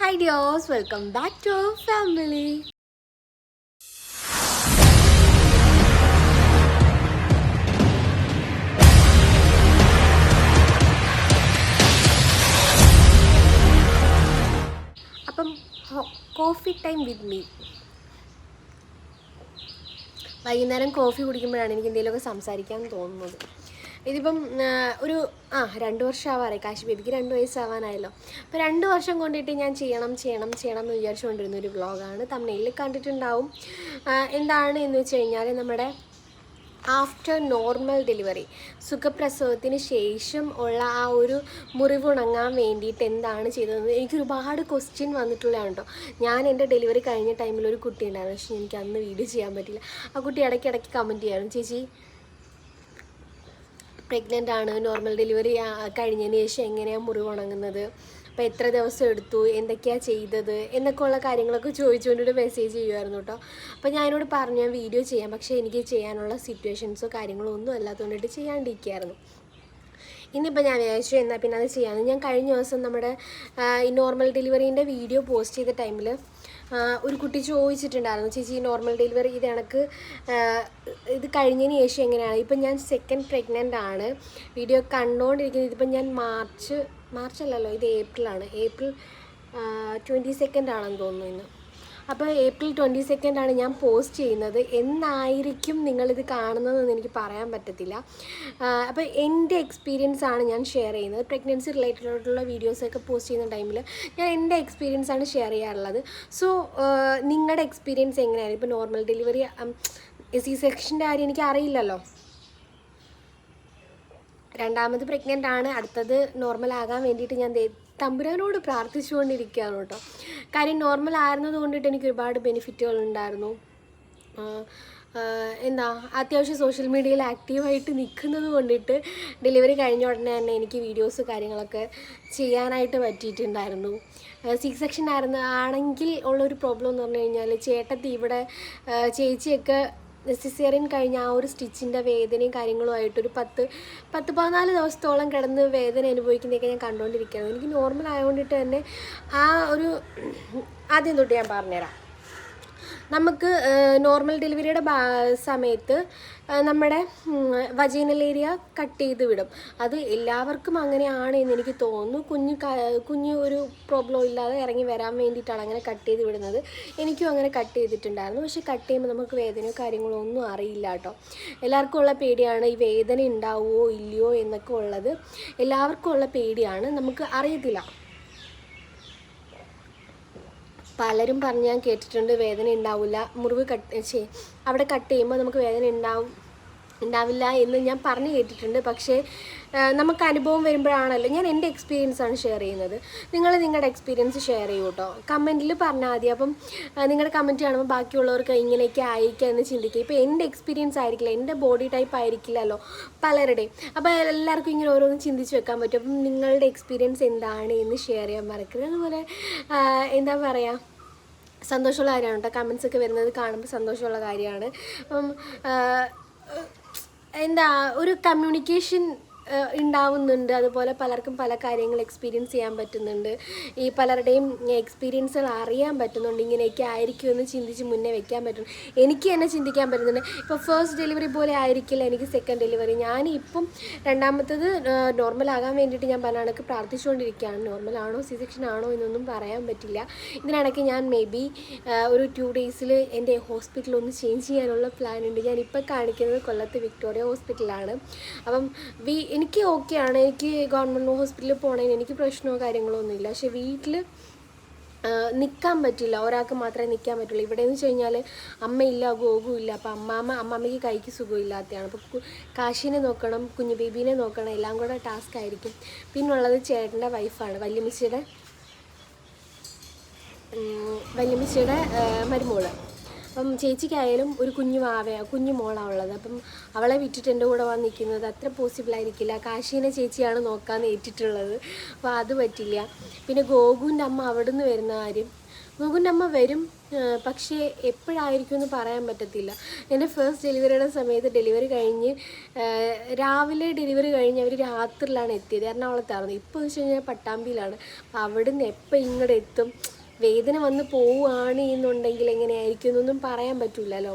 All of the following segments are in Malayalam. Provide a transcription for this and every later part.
Hi dears welcome back to family appam coffee time with me വൈകുന്നേരം കോഫി കുടിക്കുമ്പോഴാണ് എനിക്ക് എന്തെങ്കിലുമൊക്കെ സംസാരിക്കാൻ തോന്നുന്നത്. ഇതിപ്പം ഒരു ആ രണ്ട് വർഷം ആവാറായി കാശി ബേബിക്ക് രണ്ട് വയസ്സാവാനായല്ലോ. അപ്പോൾ രണ്ട് വർഷം കൊണ്ടിട്ട് ഞാൻ ചെയ്യണം ചെയ്യണം ചെയ്യണം എന്ന് വിചാരിച്ചുകൊണ്ടിരുന്ന ഒരു വ്ളോഗാണ് തമിഴിൽ കണ്ടിട്ടുണ്ടാവും. എന്താണ് എന്ന് വെച്ച് കഴിഞ്ഞാൽ നമ്മുടെ ആഫ്റ്റർ നോർമൽ ഡെലിവറി സുഖപ്രസവത്തിന് ശേഷം ഉള്ള ആ ഒരു മുറിവുണങ്ങാൻ വേണ്ടിയിട്ട് എന്താണ് ചെയ്തതെന്ന് എനിക്ക് ഒരുപാട് ക്വസ്റ്റ്യൻ വന്നിട്ടുള്ളതാണ് കേട്ടോ ഞാൻ എന്റെ ഡെലിവറി കഴിഞ്ഞ ടൈമിൽ ഒരു കുട്ടി ഉണ്ടായിരുന്നു പക്ഷേ എനിക്ക് അന്ന് വീഡിയോ ചെയ്യാൻ പറ്റില്ല ആ കുട്ടി ഇടയ്ക്കിടയ്ക്ക് ഇടയ്ക്ക് കമന്റ് ചെയ്യാറുണ്ട്. ചേച്ചി പ്രഗ്നന്റ് ആണ് നോർമൽ ഡെലിവറി കഴിഞ്ഞതിന് ശേഷം എങ്ങനെയാണ് മുറിവുണങ്ങുന്നത് അപ്പോൾ എത്ര ദിവസം എടുത്തു? എന്തൊക്കെയാണ് ചെയ്തത്? എന്നൊക്കെ ഉള്ള കാര്യങ്ങളൊക്കെ ചോദിച്ചുകൊണ്ടൊരു മെസ്സേജ് ചെയ്യുമായിരുന്നു കേട്ടോ. അപ്പോൾ ഞാനോട് പറഞ്ഞു ഞാൻ വീഡിയോ ചെയ്യാം. പക്ഷേ എനിക്ക് ചെയ്യാനുള്ള സിറ്റുവേഷൻസോ കാര്യങ്ങളോ ഒന്നും അല്ലാത്തതുകൊണ്ടിട്ട് ചെയ്യാണ്ടിരിക്കുകയായിരുന്നു. ഇന്നിപ്പോൾ ഞാൻ വിചാരിച്ചു എന്നാൽ പിന്നെ അത് ചെയ്യാമെന്ന് ഞാൻ കഴിഞ്ഞ ദിവസം നമ്മുടെ നോർമൽ ഡെലിവറീന്റെ വീഡിയോ പോസ്റ്റ് ചെയ്ത ടൈമിൽ ഒരു കുട്ടി ചോദിച്ചിട്ടുണ്ടായിരുന്നു ചേച്ചി നോർമൽ ഡെലിവറി ഇത് എനിക്ക് ഇത് കഴിഞ്ഞതിന് ശേഷം എങ്ങനെയാണ്? ഇപ്പം ഞാൻ സെക്കൻഡ് പ്രഗ്നന്റ് ആണ്. വീഡിയോ കണ്ടുകൊണ്ടിരിക്കുന്നത് ഇതിപ്പം ഞാൻ മാർച്ച് മാർച്ച് അല്ലല്ലോ ഇത് ഏപ്രിലാണ്. ഏപ്രിൽ ട്വന്റി സെക്കൻഡ് ആണെന്ന് തോന്നുന്നു ഇന്ന്. അപ്പോൾ ഏപ്രിൽ ട്വന്റി സെക്കൻഡാണ് ഞാൻ പോസ്റ്റ് ചെയ്യുന്നത്. എന്നായിരിക്കും നിങ്ങളിത് കാണുന്നതെന്ന് എനിക്ക് പറയാൻ പറ്റത്തില്ല. അപ്പോൾ എന്റെ എക്സ്പീരിയൻസ് ആണ് ഞാൻ ഷെയർ ചെയ്യുന്നത്. പ്രഗ്നൻസി റിലേറ്റഡ് ആയിട്ടുള്ള വീഡിയോസൊക്കെ പോസ്റ്റ് ചെയ്യുന്ന ടൈമിൽ ഞാൻ എന്റെ എക്സ്പീരിയൻസ് ആണ് ഷെയർ ചെയ്യാറുള്ളത്. സോ നിങ്ങളുടെ എക്സ്പീരിയൻസ് എങ്ങനെയാണ്? ഇപ്പോൾ നോർമൽ ഡെലിവറി സി സെക്ഷന്റെ കാര്യം എനിക്ക് അറിയില്ലല്ലോ. രണ്ടാമത് പ്രഗ്നന്റ് ആണ്. അടുത്തത് നോർമൽ ആകാൻ വേണ്ടിയിട്ട് ഞാൻ തമ്പുരാനോട് പ്രാർത്ഥിച്ചുകൊണ്ടിരിക്കുകയാണ് കേട്ടോ. കാര്യം നോർമൽ ആയിരുന്നത് കൊണ്ടിട്ട് എനിക്ക് ഒരുപാട് ബെനിഫിറ്റുകൾ ഉണ്ടായിരുന്നു. എന്താ അത്യാവശ്യം സോഷ്യൽ മീഡിയയിൽ ആക്റ്റീവായിട്ട് നിൽക്കുന്നത് കൊണ്ടിട്ട് ഡെലിവറി കഴിഞ്ഞ ഉടനെ തന്നെ എനിക്ക് വീഡിയോസ് കാര്യങ്ങളൊക്കെ ചെയ്യാനായിട്ട് പറ്റിയിട്ടുണ്ടായിരുന്നു. സി സെക്ഷൻ ആയിരുന്നു ആണെങ്കിൽ ഉള്ളൊരു പ്രോബ്ലം എന്ന് പറഞ്ഞു കഴിഞ്ഞാൽ ചേട്ടത്തി ഇവിടെ ചേച്ചിയൊക്കെ സിസേറിയൻ കഴിഞ്ഞ ആ ഒരു സ്റ്റിച്ചിന്റെ വേദനയും കാര്യങ്ങളുമായിട്ട് ഒരു പത്ത് പത്ത് പതിനാല് ദിവസത്തോളം കിടന്ന് വേദന അനുഭവിക്കുന്നതൊക്കെ ഞാൻ കണ്ടുകൊണ്ടിരിക്കുകയാണ്. എനിക്ക് നോർമൽ ആയതുകൊണ്ടിട്ട് തന്നെ ആ ഒരു ആദ്യം തൊട്ട് ഞാൻ പറഞ്ഞുതരാം. നമുക്ക് നോർമൽ ഡെലിവറിയുടെ സമയത്ത് നമ്മുടെ വജീനൽ ഏരിയ കട്ട് ചെയ്ത് വിടും. അത് എല്ലാവർക്കും അങ്ങനെയാണ് എന്ന് എനിക്ക് തോന്നുന്നു. കുഞ്ഞ് കുഞ്ഞ് ഒരു പ്രോബ്ലം ഇല്ലാതെ ഇറങ്ങി വരാൻ വേണ്ടിയിട്ടാണ് അങ്ങനെ കട്ട് ചെയ്ത് വിടുന്നത്. എനിക്കും അങ്ങനെ കട്ട് ചെയ്തിട്ടുണ്ടായിരുന്നു. പക്ഷേ കട്ട് ചെയ്യുമ്പോൾ നമുക്ക് വേദനയോ കാര്യങ്ങളോ ഒന്നും അറിയില്ല കേട്ടോ. എല്ലാവർക്കും ഉള്ള പേടിയാണ് ഈ വേദന ഉണ്ടാവുമോ ഇല്ലയോ എന്നൊക്കെ ഉള്ളത്. എല്ലാവർക്കും ഉള്ള പേടിയാണ്. നമുക്ക് അറിയത്തില്ല. പലരും പറഞ്ഞ് ഞാൻ കേട്ടിട്ടുണ്ട് വേദന ഉണ്ടാവില്ല മുറിവ് കട്ട് ചെയ് അവിടെ കട്ട് ചെയ്യുമ്പോൾ നമുക്ക് വേദന ഉണ്ടാവും ഉണ്ടാവില്ല എന്ന് ഞാൻ പറഞ്ഞു കേട്ടിട്ടുണ്ട്. പക്ഷേ നമുക്ക് അനുഭവം വരുമ്പോഴാണല്ലോ ഞാൻ എന്റെ എക്സ്പീരിയൻസ് ആണ് ഷെയർ ചെയ്യുന്നത്. നിങ്ങൾ നിങ്ങളുടെ എക്സ്പീരിയൻസ് ഷെയർ ചെയ്യൂ കേട്ടോ കമന്റിൽ പറഞ്ഞാൽ മതി. അപ്പം നിങ്ങളുടെ കമന്റ് കാണുമ്പോൾ ബാക്കിയുള്ളവർക്ക് ഇങ്ങനെയൊക്കെ ആയിരിക്കുക എന്ന് ചിന്തിക്കുക. ഇപ്പോൾ എന്റെ എക്സ്പീരിയൻസ് ആയിരിക്കില്ല എന്റെ ബോഡി ടൈപ്പ് ആയിരിക്കില്ലല്ലോ പലരുടെയും. അപ്പോൾ എല്ലാവർക്കും ഇങ്ങനെ ഓരോന്ന് ചിന്തിച്ച് വെക്കാൻ പറ്റും. അപ്പം നിങ്ങളുടെ എക്സ്പീരിയൻസ് എന്താണ് എന്ന് ഷെയർ ചെയ്യാൻ മറക്കരുത്. അതുപോലെ എന്താ പറയുക സന്തോഷമുള്ള കാര്യമാണ് കേട്ടോ. കമൻസ് ഒക്കെ വരുന്നത് കാണുമ്പോൾ സന്തോഷമുള്ള കാര്യമാണ്. അപ്പം എന്താ ഒരു കമ്മ്യൂണിക്കേഷൻ ഉണ്ടാവുന്നുണ്ട്. അതുപോലെ പലർക്കും പല കാര്യങ്ങൾ എക്സ്പീരിയൻസ് ചെയ്യാൻ പറ്റുന്നുണ്ട്. ഈ പലരുടെയും എക്സ്പീരിയൻസുകൾ അറിയാൻ പറ്റുന്നുണ്ട്. ഇങ്ങനെയൊക്കെ ആയിരിക്കുമെന്ന് ചിന്തിച്ച് മുന്നേ വെക്കാൻ പറ്റും എനിക്ക് തന്നെ ചിന്തിക്കാൻ പറ്റുന്നുണ്ട്. ഇപ്പോൾ ഫസ്റ്റ് ഡെലിവറി പോലെ ആയിരിക്കില്ല എനിക്ക് സെക്കൻഡ് ഡെലിവറി ഞാൻ ഇപ്പം രണ്ടാമത്തത് ആകാൻ വേണ്ടിയിട്ട് ഞാൻ പറഞ്ഞിടക്ക് പ്രാർത്ഥിച്ചുകൊണ്ടിരിക്കുകയാണ്. നോർമൽ ആണോ സി സെക്ഷൻ ആണോ എന്നൊന്നും പറയാൻ പറ്റില്ല. ഇതിനിടയ്ക്ക് ഞാൻ മേ ബി ഒരു ടു ഡേയ്സിൽ എന്റെ ഹോസ്പിറ്റൽ ഒന്ന് ചേഞ്ച് ചെയ്യാനുള്ള പ്ലാൻ ഉണ്ട്. ഞാൻ ഇപ്പോൾ കാണിക്കുന്നത് കൊല്ലത്ത് വിക്ടോറിയ ഹോസ്പിറ്റലാണ് അപ്പം വി എനിക്ക് ഓക്കെയാണ് എനിക്ക് ഗവൺമെന്റ് ഹോസ്പിറ്റലിൽ പോകണതിന് എനിക്ക് പ്രശ്നമോ കാര്യങ്ങളോ ഒന്നുമില്ല. പക്ഷെ വീട്ടിൽ നിൽക്കാൻ പറ്റില്ല. ഒരാൾക്ക് മാത്രമേ നിൽക്കാൻ പറ്റുള്ളൂ. ഇവിടെ എന്ന് വെച്ച് കഴിഞ്ഞാൽ അമ്മയില്ല ഗോകും ഇല്ല. അപ്പം അമ്മാമ്മ അമ്മാമ്മയ്ക്ക് കൈക്ക് സുഖമില്ലാത്തതാണ് അപ്പോൾ കാശിനെ നോക്കണം കുഞ്ഞു ബേബീനെ നോക്കണം എല്ലാം കൂടെ ടാസ്ക് ആയിരിക്കും. പിന്നുള്ളത് ചേട്ടന്റെ വൈഫാണ് വല്യമ്മച്ചിയുടെ വല്യമ്മച്ചിയുടെ മരുമോൾ. അപ്പം ചേച്ചിക്കായാലും ഒരു കുഞ്ഞു മാവ കുഞ്ഞു മോളാണ് ഉള്ളത്. അപ്പം അവളെ വിട്ടിട്ട് എന്റെ കൂടെ വന്ന് നിൽക്കുന്നത് അത്ര പോസിബിൾ ആയിരിക്കില്ല. കാശീനെ ചേച്ചിയാണ് നോക്കാൻ ഏറ്റിട്ടുള്ളത്. അപ്പോൾ അത് പറ്റില്ല. പിന്നെ ഗോകുവിന്റെ അമ്മ അവിടെ നിന്ന് വരുന്ന കാര്യം. ഗോകുവിന്റെ അമ്മ വരും പക്ഷേ എപ്പോഴായിരിക്കും എന്ന് പറയാൻ പറ്റത്തില്ല. എന്റെ ഫസ്റ്റ് ഡെലിവറിയുടെ സമയത്ത് ഡെലിവറി കഴിഞ്ഞ് രാവിലെ ഡെലിവറി കഴിഞ്ഞ് അവർ രാത്രിയിലാണ് എത്തിയത്. എറണാകുളത്തായിരുന്നു. ഇപ്പോൾ വെച്ച് കഴിഞ്ഞാൽ പട്ടാമ്പിയിലാണ്. അപ്പോൾ അവിടുന്ന് എപ്പോൾ ഇങ്ങോട്ട് എത്തും? വേദന വന്ന് പോവുകയാണ് എന്നുണ്ടെങ്കിൽ എങ്ങനെയായിരിക്കും എന്നൊന്നും പറയാൻ പറ്റില്ലല്ലോ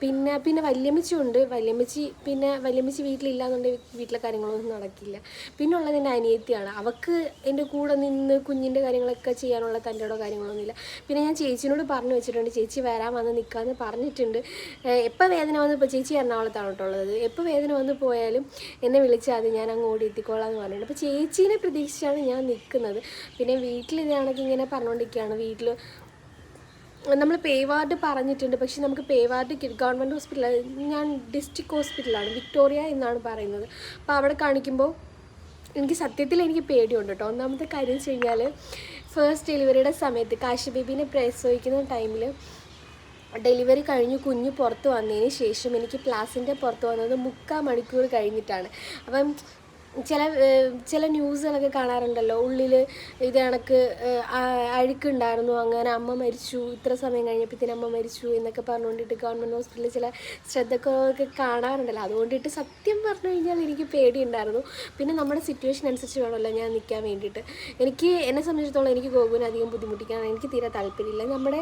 പിന്നെ പിന്നെ വല്യമ്മച്ചി ഉണ്ട്. വല്യമ്മച്ചി പിന്നെ വല്യമ്മച്ചി വീട്ടിലില്ലാന്നുണ്ടെങ്കിൽ വീട്ടിലെ കാര്യങ്ങളൊന്നും നടക്കില്ല. പിന്നെ ഉള്ളത് എന്റെ അനിയത്തിയാണ്. അവൾക്ക് എന്റെ കൂടെ നിന്ന് കുഞ്ഞിന്റെ കാര്യങ്ങളൊക്കെ ചെയ്യാനുള്ള തന്റെടോ കാര്യങ്ങളൊന്നുമില്ല. പിന്നെ ഞാൻ ചേച്ചിനോട് പറഞ്ഞു വെച്ചിട്ടുണ്ട് ചേച്ചി വരാൻ വന്ന് നിൽക്കാമെന്ന് പറഞ്ഞിട്ടുണ്ട്. എപ്പോൾ വേദന വന്ന് ഇപ്പോൾ ചേച്ചി എറണാകുളത്താണ് കേട്ടോ ഉള്ളത്. എപ്പോൾ വേദന വന്ന് പോയാലും എന്നെ വിളിച്ചാൽ അത് ഞാൻ അങ്ങോട്ട് എത്തിക്കോളാം എന്ന് പറഞ്ഞിട്ടുണ്ട്. അപ്പോൾ ചേച്ചീനെ പ്രതീക്ഷിച്ചാണ് ഞാൻ നിൽക്കുന്നത് പിന്നെ വീട്ടിൽ ഇതാണെങ്കിൽ ഇങ്ങനെ പറഞ്ഞുകൊണ്ടിരിക്കുകയാണ് വീട്ടിൽ നമ്മൾ പേ വാർഡ് പറഞ്ഞിട്ടുണ്ട്. പക്ഷേ നമുക്ക് പേ വാർഡ് ഗവൺമെന്റ് ഹോസ്പിറ്റലാണ് ഞാൻ ഡിസ്ട്രിക്ട് ഹോസ്പിറ്റലാണ് വിക്ടോറിയ എന്നാണ് പറയുന്നത്. അപ്പോൾ അവിടെ കാണിക്കുമ്പോൾ എനിക്ക് സത്യത്തിൽ എനിക്ക് പേടിയുണ്ട് കേട്ടോ. ഒന്നാമത്തെ കാര്യം വെച്ച് കഴിഞ്ഞാൽ ഫസ്റ്റ് ഡെലിവറിയുടെ സമയത്ത് കാശി പ്രസവിക്കുന്ന ടൈമിൽ ഡെലിവറി കഴിഞ്ഞ് കുഞ്ഞ് പുറത്ത് വന്നതിന് ശേഷം എനിക്ക് പ്ലാസിന്റെ പുറത്ത് വന്നത് മുക്കാൽ മണിക്കൂർ കഴിഞ്ഞിട്ടാണ്. അപ്പം ചില ചില ന്യൂസുകളൊക്കെ കാണാറുണ്ടല്ലോ. ഉള്ളിൽ ഇത് കണക്ക് അഴുക്കുണ്ടായിരുന്നു അങ്ങനെ അമ്മ മരിച്ചു ഇത്ര സമയം കഴിഞ്ഞപ്പോഴത്തേന് അമ്മ മരിച്ചു എന്നൊക്കെ പറഞ്ഞുകൊണ്ടിട്ട് ഗവൺമെന്റ് ഹോസ്പിറ്റലിൽ ചില ശ്രദ്ധക്കുറവൊക്കെ കാണാറുണ്ടല്ലോ. അതുകൊണ്ടിട്ട് സത്യം പറഞ്ഞു കഴിഞ്ഞാൽ എനിക്ക് പേടിയുണ്ടായിരുന്നു. പിന്നെ നമ്മുടെ സിറ്റുവേഷൻ അനുസരിച്ച് വേണമല്ലോ ഞാൻ നിൽക്കാൻ വേണ്ടിയിട്ട്. എനിക്ക് എന്നെ സംബന്ധിച്ചിടത്തോളം എനിക്ക് ഗോകുവിനെ അധികം ബുദ്ധിമുട്ടിക്കാൻ എനിക്ക് തീരെ താല്പര്യമില്ല. നമ്മുടെ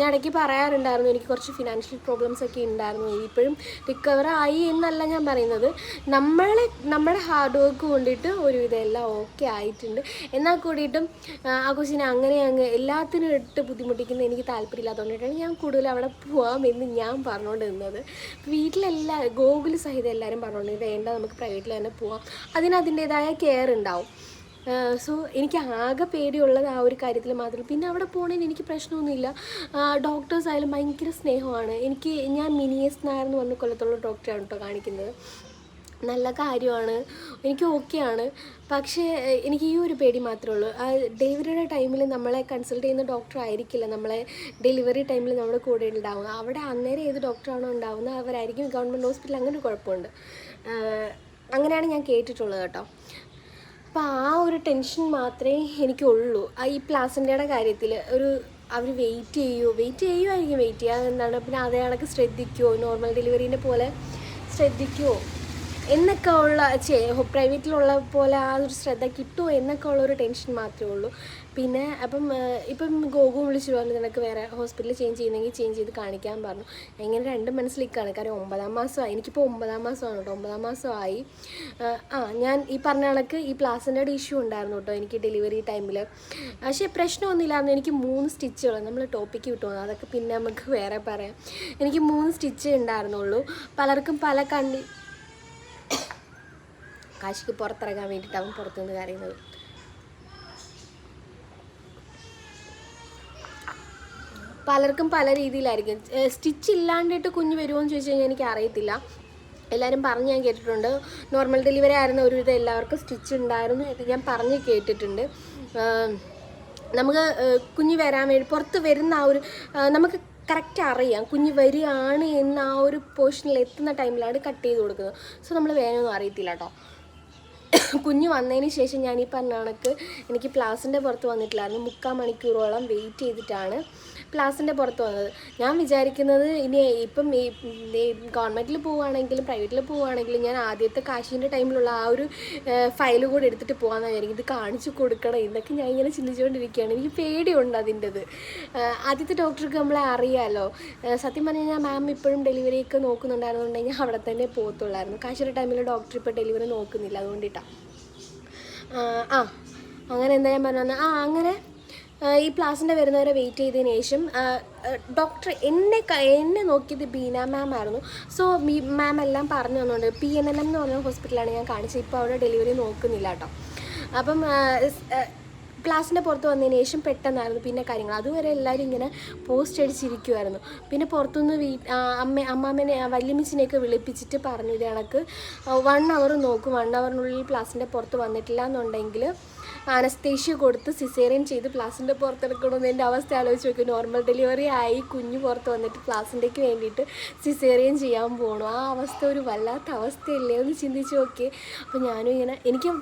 ഞാൻ ഇടയ്ക്ക് പറയാറുണ്ടായിരുന്നു എനിക്ക് കുറച്ച് ഫിനാൻഷ്യൽ പ്രോബ്ലംസ് ഒക്കെ ഉണ്ടായിരുന്നു. ഇപ്പോഴും റിക്കവർ ആയി എന്നല്ല ഞാൻ പറയുന്നത്. നമ്മളെ നമ്മുടെ ഹാർഡ് വർക്ക് കൊണ്ടിട്ട് ഒരുവിധം എല്ലാം ഓക്കെ ആയിട്ടുണ്ട്. എന്നാൽ കൂടിയിട്ടും ആ, കൊച്ചിനെ അങ്ങനെ അങ്ങ് എല്ലാത്തിനും ഇട്ട് ബുദ്ധിമുട്ടിക്കുന്ന എനിക്ക് താല്പര്യമില്ലാത്തതുകൊണ്ടിട്ടാണ് ഞാൻ കൂടുതൽ അവിടെ പോവാം എന്ന് ഞാൻ പറഞ്ഞുകൊണ്ട് നിന്നത് വീട്ടിലെല്ലാ ഗോകുൽ സഹിതം എല്ലാവരും പറഞ്ഞുകൊണ്ട് വേണ്ട നമുക്ക് പ്രൈവറ്റിൽ തന്നെ പോവാം. അതിന് അതിന്റേതായ കെയർ ഉണ്ടാവും. സോ എനിക്ക് ആകെ പേടിയുള്ളത് ആ ഒരു കാര്യത്തിൽ മാത്രം. പിന്നെ അവിടെ പോകണേന് എനിക്ക് പ്രശ്നമൊന്നുമില്ല. ഡോക്ടേഴ്സ് ആയാലും ഭയങ്കര സ്നേഹമാണ്. എനിക്ക് ഞാൻ മിനിയസ് നായർ എന്ന് പറഞ്ഞ കൊല്ലത്തുള്ള ഡോക്ടറാണ് കേട്ടോ കാണിക്കുന്നത്. നല്ല കാര്യമാണ്. എനിക്ക് ഓക്കെയാണ് പക്ഷേ എനിക്ക് ഈ ഒരു പേടി മാത്രമേ ഉള്ളൂ. ആ ഡെലിവറിയുടെ ടൈമിൽ നമ്മളെ കൺസൾട്ട് ചെയ്യുന്ന ഡോക്ടർ ആയിരിക്കില്ല. നമ്മളെ ഡെലിവറി ടൈമിൽ നമ്മുടെ കൂടെ ഉണ്ടാവുക. അവിടെ അന്നേരം ഏത് ഡോക്ടറാണോ ഉണ്ടാവുന്നത് അവരായിരിക്കും ഗവൺമെന്റ് ഹോസ്പിറ്റൽ അങ്ങനെ ഒരു കുഴപ്പമുണ്ട്. അങ്ങനെയാണ് ഞാൻ കേട്ടിട്ടുള്ളത് കേട്ടോ. അപ്പോൾ ആ ഒരു ടെൻഷൻ മാത്രമേ എനിക്കുള്ളൂ ആ ഈ പ്ലാസന്റെയുടെ കാര്യത്തിൽ ഒരു അവർ വെയിറ്റ് ചെയ്യുമോ വെയിറ്റ് ചെയ്യുമായിരിക്കും വെയിറ്റ് ചെയ്യുക എന്താണ്? പിന്നെ അതേ കണക്ക് ശ്രദ്ധിക്കുമോ നോർമൽ ഡെലിവറീന്റെ പോലെ ശ്രദ്ധിക്കുമോ എന്നൊക്കെ ഉള്ള പ്രൈവറ്റിലുള്ള പോലെ ആ ഒരു ശ്രദ്ധ കിട്ടുമോ എന്നൊക്കെ ഉള്ളൊരു ടെൻഷൻ മാത്രമേ ഉള്ളൂ. പിന്നെ അപ്പം ഇപ്പം ഗോകു വിളിച്ചു പറഞ്ഞു നിനക്ക് വേറെ ഹോസ്പിറ്റലിൽ ചേഞ്ച് ചെയ്യുന്നെങ്കിൽ ചേഞ്ച് ചെയ്ത് കാണിക്കാൻ പറഞ്ഞു. എങ്ങനെ രണ്ട് മനസ്സിലേക്കാണ്. കാരണം ഒമ്പതാം മാസമായി. എനിക്കിപ്പോൾ ഒമ്പതാം മാസമാണ് കേട്ടോ. ഒമ്പതാം മാസമായി. ആ, ഞാൻ ഈ പറഞ്ഞ കണക്ക് ഈ പ്ലാസിന്റെ ഇഷ്യൂ ഉണ്ടായിരുന്നു കേട്ടോ എനിക്ക് ഡെലിവറി ടൈമിൽ പക്ഷേ പ്രശ്നമൊന്നുമില്ലായിരുന്നു. എനിക്ക് മൂന്ന് സ്റ്റിച്ചുകൾ നമ്മൾ ടോപ്പിക്ക് പോകുന്നത് അതൊക്കെ പിന്നെ നമുക്ക് വേറെ പറയാം. എനിക്ക് മൂന്ന് സ്റ്റിച്ച് ഉണ്ടായിരുന്നുള്ളൂ. പലർക്കും പല കണ്ണി കാശിക്ക് പുറത്തിറങ്ങാൻ വേണ്ടിയിട്ട് അവൻ പുറത്തുനിന്ന് കരയുന്നത്. പലർക്കും പല രീതിയിലായിരിക്കും. സ്റ്റിച്ച് ഇല്ലാണ്ടിട്ട് കുഞ്ഞ് വരുമോ എന്ന് ചോദിച്ചു കഴിഞ്ഞാൽ എനിക്ക് അറിയത്തില്ല എല്ലാവരും പറഞ്ഞ് ഞാൻ കേട്ടിട്ടുണ്ട്. നോർമൽ ഡെലിവറി ആയിരുന്ന ഒരുവിധം എല്ലാവർക്കും സ്റ്റിച്ച് ഉണ്ടായിരുന്നു എന്ന് ഞാൻ പറഞ്ഞ് കേട്ടിട്ടുണ്ട്. നമുക്ക് കുഞ്ഞ് വരാൻ വേണ്ടി പുറത്ത് വരുന്ന ആ ഒരു നമുക്ക് കറക്റ്റ് അറിയാം. കുഞ്ഞ് വരികയാണ് എന്ന ആ ഒരു പോർഷനിൽ എത്തുന്ന ടൈമിലാണ് കട്ട് ചെയ്ത് കൊടുക്കുന്നത്. സോ നമ്മൾ വേനൊന്നും അറിയത്തില്ല കേട്ടോ കുഞ്ഞ് വന്നതിന് ശേഷം ഞാൻ ഈ പറഞ്ഞ കണക്ക് എനിക്ക് പ്ലാസിന്റെ പുറത്ത് വന്നിട്ടില്ലായിരുന്നു. മുക്കാൽ മണിക്കൂറോളം വെയിറ്റ് ചെയ്തിട്ടാണ് പ്ലാസിന്റെ പുറത്ത് വന്നത്. ഞാൻ വിചാരിക്കുന്നത് ഇനി ഇപ്പം ഈ ഗവൺമെന്റിൽ പോവുകയാണെങ്കിലും പ്രൈവറ്റിൽ പോവുകയാണെങ്കിലും ഞാൻ ആദ്യത്തെ കാശിന്റെ ടൈമിലുള്ള ആ ഒരു ഫയൽ കൂടെ എടുത്തിട്ട് പോകാമെന്ന് വിചാരിക്കും ഇത് കാണിച്ചു കൊടുക്കണം. എന്നൊക്കെ ഞാൻ ഇങ്ങനെ ചിന്തിച്ചുകൊണ്ടിരിക്കുകയാണ്. എനിക്ക് പേടിയുണ്ട് അതിന്റെത്. ആദ്യത്തെ ഡോക്ടർക്ക് നമ്മളെ അറിയാമല്ലോ സത്യം പറഞ്ഞു കഴിഞ്ഞാൽ മാം ഇപ്പോഴും ഡെലിവറിയൊക്കെ നോക്കുന്നുണ്ടായിരുന്നുണ്ടെങ്കിൽ അവിടെ തന്നെ പോകത്തുള്ളായിരുന്നു. കാശിയുടെ ടൈമിൽ ഡോക്ടർ ഇപ്പോൾ ഡെലിവറി നോക്കുന്നില്ല. അതുകൊണ്ടിട്ടാണ് ആ അങ്ങനെ എന്താ ഞാൻ പറഞ്ഞു ആ അങ്ങനെ ഈ പ്ലാസിന്റെ വരുന്നവരെ വെയിറ്റ് ചെയ്തതിന് ശേഷം ഡോക്ടർ എന്നെ എന്നെ നോക്കിയത് ബീന മാം ആയിരുന്നു. സോ ബി മാം എല്ലാം പറഞ്ഞു തന്നുകൊണ്ട് പി എൻ എൻ എം എന്ന് പറഞ്ഞ ഹോസ്പിറ്റലാണ് ഞാൻ കാണിച്ചത്. ഇപ്പോൾ അവിടെ ഡെലിവറി നോക്കുന്നില്ല കേട്ടോ. അപ്പം ക്ലാസ്സിന്റെ പുറത്ത് വന്നതിന് ശേഷം പെട്ടെന്നായിരുന്നു പിന്നെ കാര്യങ്ങൾ. അതുവരെ എല്ലാവരും ഇങ്ങനെ പോസ്റ്റ് അടിച്ചിരിക്കുമായിരുന്നു പിന്നെ പുറത്തുനിന്ന് വീ അമ്മ അമ്മാമ്മനെ വല്യമ്മച്ചിനെയൊക്കെ വിളിപ്പിച്ചിട്ട് പറഞ്ഞു ഇത് കണക്ക് വൺ അവർ നോക്കും. വൺ അവറിനുള്ളിൽ ക്ലാസ്സിന്റെ പുറത്ത് വന്നിട്ടില്ല എന്നുണ്ടെങ്കിൽ അനസ്തേഷ്യ കൊടുത്ത് സിസേറിയൻ ചെയ്ത് പ്ലാസിന്റെ പുറത്തെടുക്കണമെന്ന് എന്റെ അവസ്ഥ ആലോചിച്ച് നോക്കി. നോർമൽ ഡെലിവറി ആയി കുഞ്ഞ് പുറത്ത് വന്നിട്ട് പ്ലാസിന്റെക്ക് വേണ്ടിയിട്ട് സിസേറിയൻ ചെയ്യാൻ പോകണം ആ അവസ്ഥ ഒരു വല്ലാത്ത അവസ്ഥയല്ലേ? എന്ന് ചിന്തിച്ച് നോക്കി. അപ്പോൾ ഞാനും ഇങ്ങനെ എനിക്ക്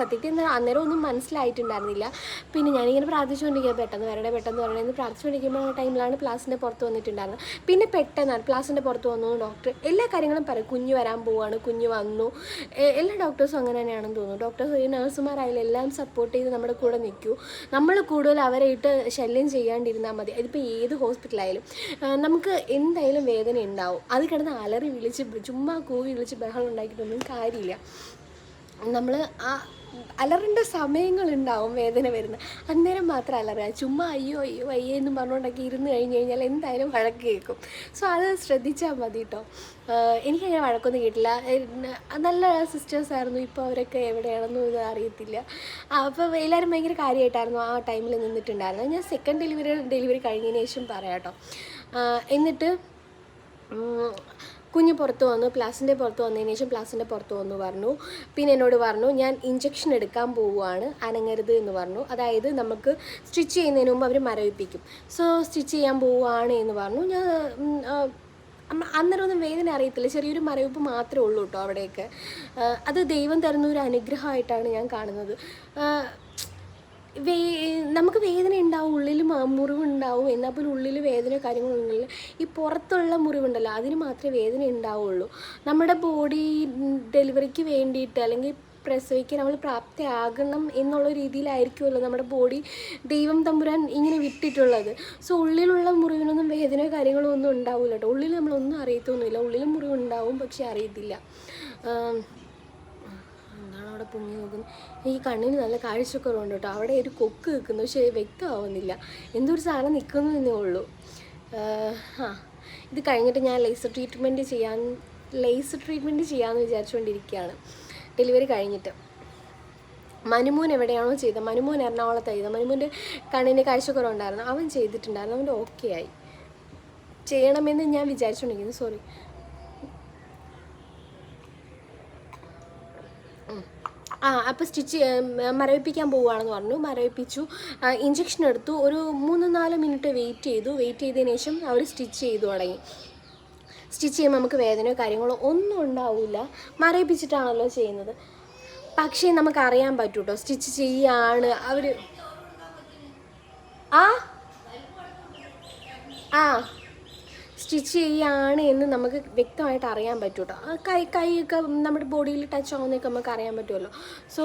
സത്യത്തിൽ അന്നേരം ഒന്നും മനസ്സിലായിട്ടുണ്ടായിരുന്നില്ല. പിന്നെ ഞാനിങ്ങനെ പ്രാർത്ഥിച്ചുകൊണ്ടിരിക്കുക പെട്ടെന്ന് വരണേ പെട്ടെന്ന് വരണേ എന്ന് പ്രാർത്ഥിച്ചുകൊണ്ടിരിക്കുമ്പോൾ ആ ടൈമിലാണ് പ്ലാസിന്റെ പുറത്ത് വന്നിട്ടുണ്ടായിരുന്നത്. പിന്നെ പെട്ടെന്നാണ് പ്ലാസിന്റെ പുറത്ത് വന്നു ഡോക്ടർ. എല്ലാ കാര്യങ്ങളും പറയും. കുഞ്ഞ് വരാൻ പോവാണ് കുഞ്ഞ് വന്നു. എല്ലാ ഡോക്ടേഴ്സും അങ്ങനെ തന്നെയാണെന്ന് തോന്നുന്നു. ഡോക്ടേഴ്സ് ഈ നഴ്സുമാരായാലും എല്ലാം സപ്പോർട്ട് ചെയ്ത് നമ്മുടെ കൂടെ നിൽക്കൂ. നമ്മൾ കൂടുതൽ അവരെ ഇട്ട് ശല്യം ചെയ്യാണ്ടിരുന്നാൽ മതി. അതിപ്പോൾ ഏത് ഹോസ്പിറ്റലായാലും നമുക്ക് എന്തായാലും വേദന ഉണ്ടാവും. അത് കിടന്ന് അലറി വിളിച്ച് ചുമ്മാ കൂവി വിളിച്ച് ബഹളം ഉണ്ടാക്കിയിട്ടൊന്നും കാര്യമില്ല. നമ്മൾ ആ അലറേണ്ട സമയങ്ങളുണ്ടാവും വേദന വരുന്ന. അന്നേരം മാത്രം അലറുക. ചുമ്മാ അയ്യോ അയ്യോ അയ്യോ എന്ന് പറഞ്ഞുകൊണ്ടൊക്കെ ഇരുന്ന് കഴിഞ്ഞ് കഴിഞ്ഞാൽ എന്തായാലും വഴക്ക് കേൾക്കും. സോ അത് ശ്രദ്ധിച്ചാൽ മതി കേട്ടോ എനിക്കങ്ങനെ വഴക്കൊന്നും കേട്ടില്ല. നല്ല സിസ്റ്റേഴ്സ് ആയിരുന്നു. ഇപ്പോൾ അവരൊക്കെ എവിടെയാണെന്നും ഇത് അറിയത്തില്ല. അപ്പോൾ എല്ലാവരും ഭയങ്കര കാര്യമായിട്ടായിരുന്നു ആ ടൈമിൽ നിന്നിട്ടുണ്ടായിരുന്നത്. ഞാൻ സെക്കൻഡ് ഡെലിവറി ഡെലിവറി കഴിഞ്ഞതിന് ശേഷം പറയാം കേട്ടോ എന്നിട്ട് കുഞ്ഞ് പുറത്ത് വന്നു പ്ലാസിന്റെ പുറത്ത് വന്നതിന് ശേഷം പ്ലാസിന്റെ പുറത്ത് വന്നു പറഞ്ഞു. പിന്നെ എന്നോട് പറഞ്ഞു ഞാൻ ഇഞ്ചക്ഷൻ എടുക്കാൻ പോവുകയാണ് അനങ്ങരുത് എന്ന് പറഞ്ഞു. അതായത് നമുക്ക് സ്റ്റിച്ച് ചെയ്യുന്നതിന് മുമ്പ് അവർ മരവിപ്പിക്കും സോ സ്റ്റിച്ച് ചെയ്യാൻ പോവുകയാണ് എന്ന് പറഞ്ഞു. ഞാൻ അന്നേരമൊന്നും വേദന അറിയത്തില്ല. ചെറിയൊരു മരവിപ്പ് മാത്രമേ ഉള്ളൂ കേട്ടോ അവിടെയൊക്കെ. അത് ദൈവം തരുന്ന ഒരു അനുഗ്രഹമായിട്ടാണ് ഞാൻ കാണുന്നത്. വേ നമുക്ക് വേദന ഉണ്ടാവും ഉള്ളിൽ മുറിവുണ്ടാവും എന്നാൽ പോലും ഉള്ളിൽ വേദന കാര്യങ്ങളൊന്നുമില്ല ഈ പുറത്തുള്ള മുറിവുണ്ടല്ലോ അതിന് മാത്രമേ വേദന ഉണ്ടാവുള്ളൂ. നമ്മുടെ ബോഡി ഡെലിവറിക്ക് വേണ്ടിയിട്ട് അല്ലെങ്കിൽ പ്രസവിക്കാൻ നമ്മൾ പ്രാപ്തയാകണം എന്നുള്ള രീതിയിലായിരിക്കുമല്ലോ നമ്മുടെ ബോഡി ദൈവം തമ്പുരാൻ ഇങ്ങനെ വിട്ടിട്ടുള്ളത്. സോ ഉള്ളിലുള്ള മുറിവിനൊന്നും വേദനയോ കാര്യങ്ങളോ ഒന്നും ഉണ്ടാവില്ല കേട്ടോ. ഉള്ളിൽ നമ്മളൊന്നും അറിയത്തൊന്നുമില്ല. ഉള്ളിലും മുറിവുണ്ടാവും പക്ഷെ അറിയത്തില്ല. അവിടെ പൊങ്ങി നോക്കുന്നു. ഈ കണ്ണിന് നല്ല കാഴ്ചക്കുറവുണ്ട് കേട്ടോ. അവിടെ ഒരു കൊക്ക് നിൽക്കുന്നു. പക്ഷേ വ്യക്തമാവുന്നില്ല. എന്തൊരു സാധനം നിൽക്കുന്നു എന്നേ ഉള്ളൂ. ആ ഇത് കഴിഞ്ഞിട്ട് ഞാൻ ലേസർ ട്രീറ്റ്മെന്റ് ചെയ്യാൻ ലേസർ ട്രീറ്റ്മെന്റ് ചെയ്യാമെന്ന് വിചാരിച്ചുകൊണ്ടിരിക്കുകയാണ്. ഡെലിവറി കഴിഞ്ഞിട്ട്. മനുമോൻ എവിടെയാണോ ചെയ്തത്? മനുമോൻ എറണാകുളത്താണ് ചെയ്തത്. മനുമോന്റെ കണ്ണിന് കാഴ്ചക്കുറവുണ്ടായിരുന്നു. അവൻ ചെയ്തിട്ടുണ്ടായിരുന്നു. അവന്റെ ഓക്കെ ആയി. ചെയ്യണമെന്ന് ഞാൻ വിചാരിച്ചുകൊണ്ടിരിക്കുന്നു. സോറി ആ അപ്പോൾ സ്റ്റിച്ച് മരവിപ്പിക്കാൻ പോവുകയാണെന്ന് പറഞ്ഞു. മരവിപ്പിച്ചു. ഇഞ്ചക്ഷൻ എടുത്തു. ഒരു മൂന്ന് നാല് മിനിറ്റ് വെയിറ്റ് ചെയ്തു. വെയിറ്റ് ചെയ്തതിന് ശേഷം അവർ സ്റ്റിച്ച് ചെയ്തു തുടങ്ങി. സ്റ്റിച്ച് ചെയ്യുമ്പോൾ നമുക്ക് വേദനയോ കാര്യങ്ങളോ ഒന്നും ഉണ്ടാവില്ല മരവിപ്പിച്ചിട്ടാണല്ലോ ചെയ്യുന്നത്. പക്ഷേ നമുക്കറിയാൻ പറ്റൂ കേട്ടോ സ്റ്റിച്ച് ചെയ്യാണ്. അവർ ആ? ആ. സ്റ്റിച്ച് ചെയ്യാണ് എന്ന് നമുക്ക് വ്യക്തമായിട്ട് അറിയാൻ പറ്റും കേട്ടോ കൈ കൈയൊക്കെ നമ്മുടെ ബോഡിയിൽ ടച്ച് ആവുന്നതൊക്കെ നമുക്ക് അറിയാൻ പറ്റുമല്ലോ. സോ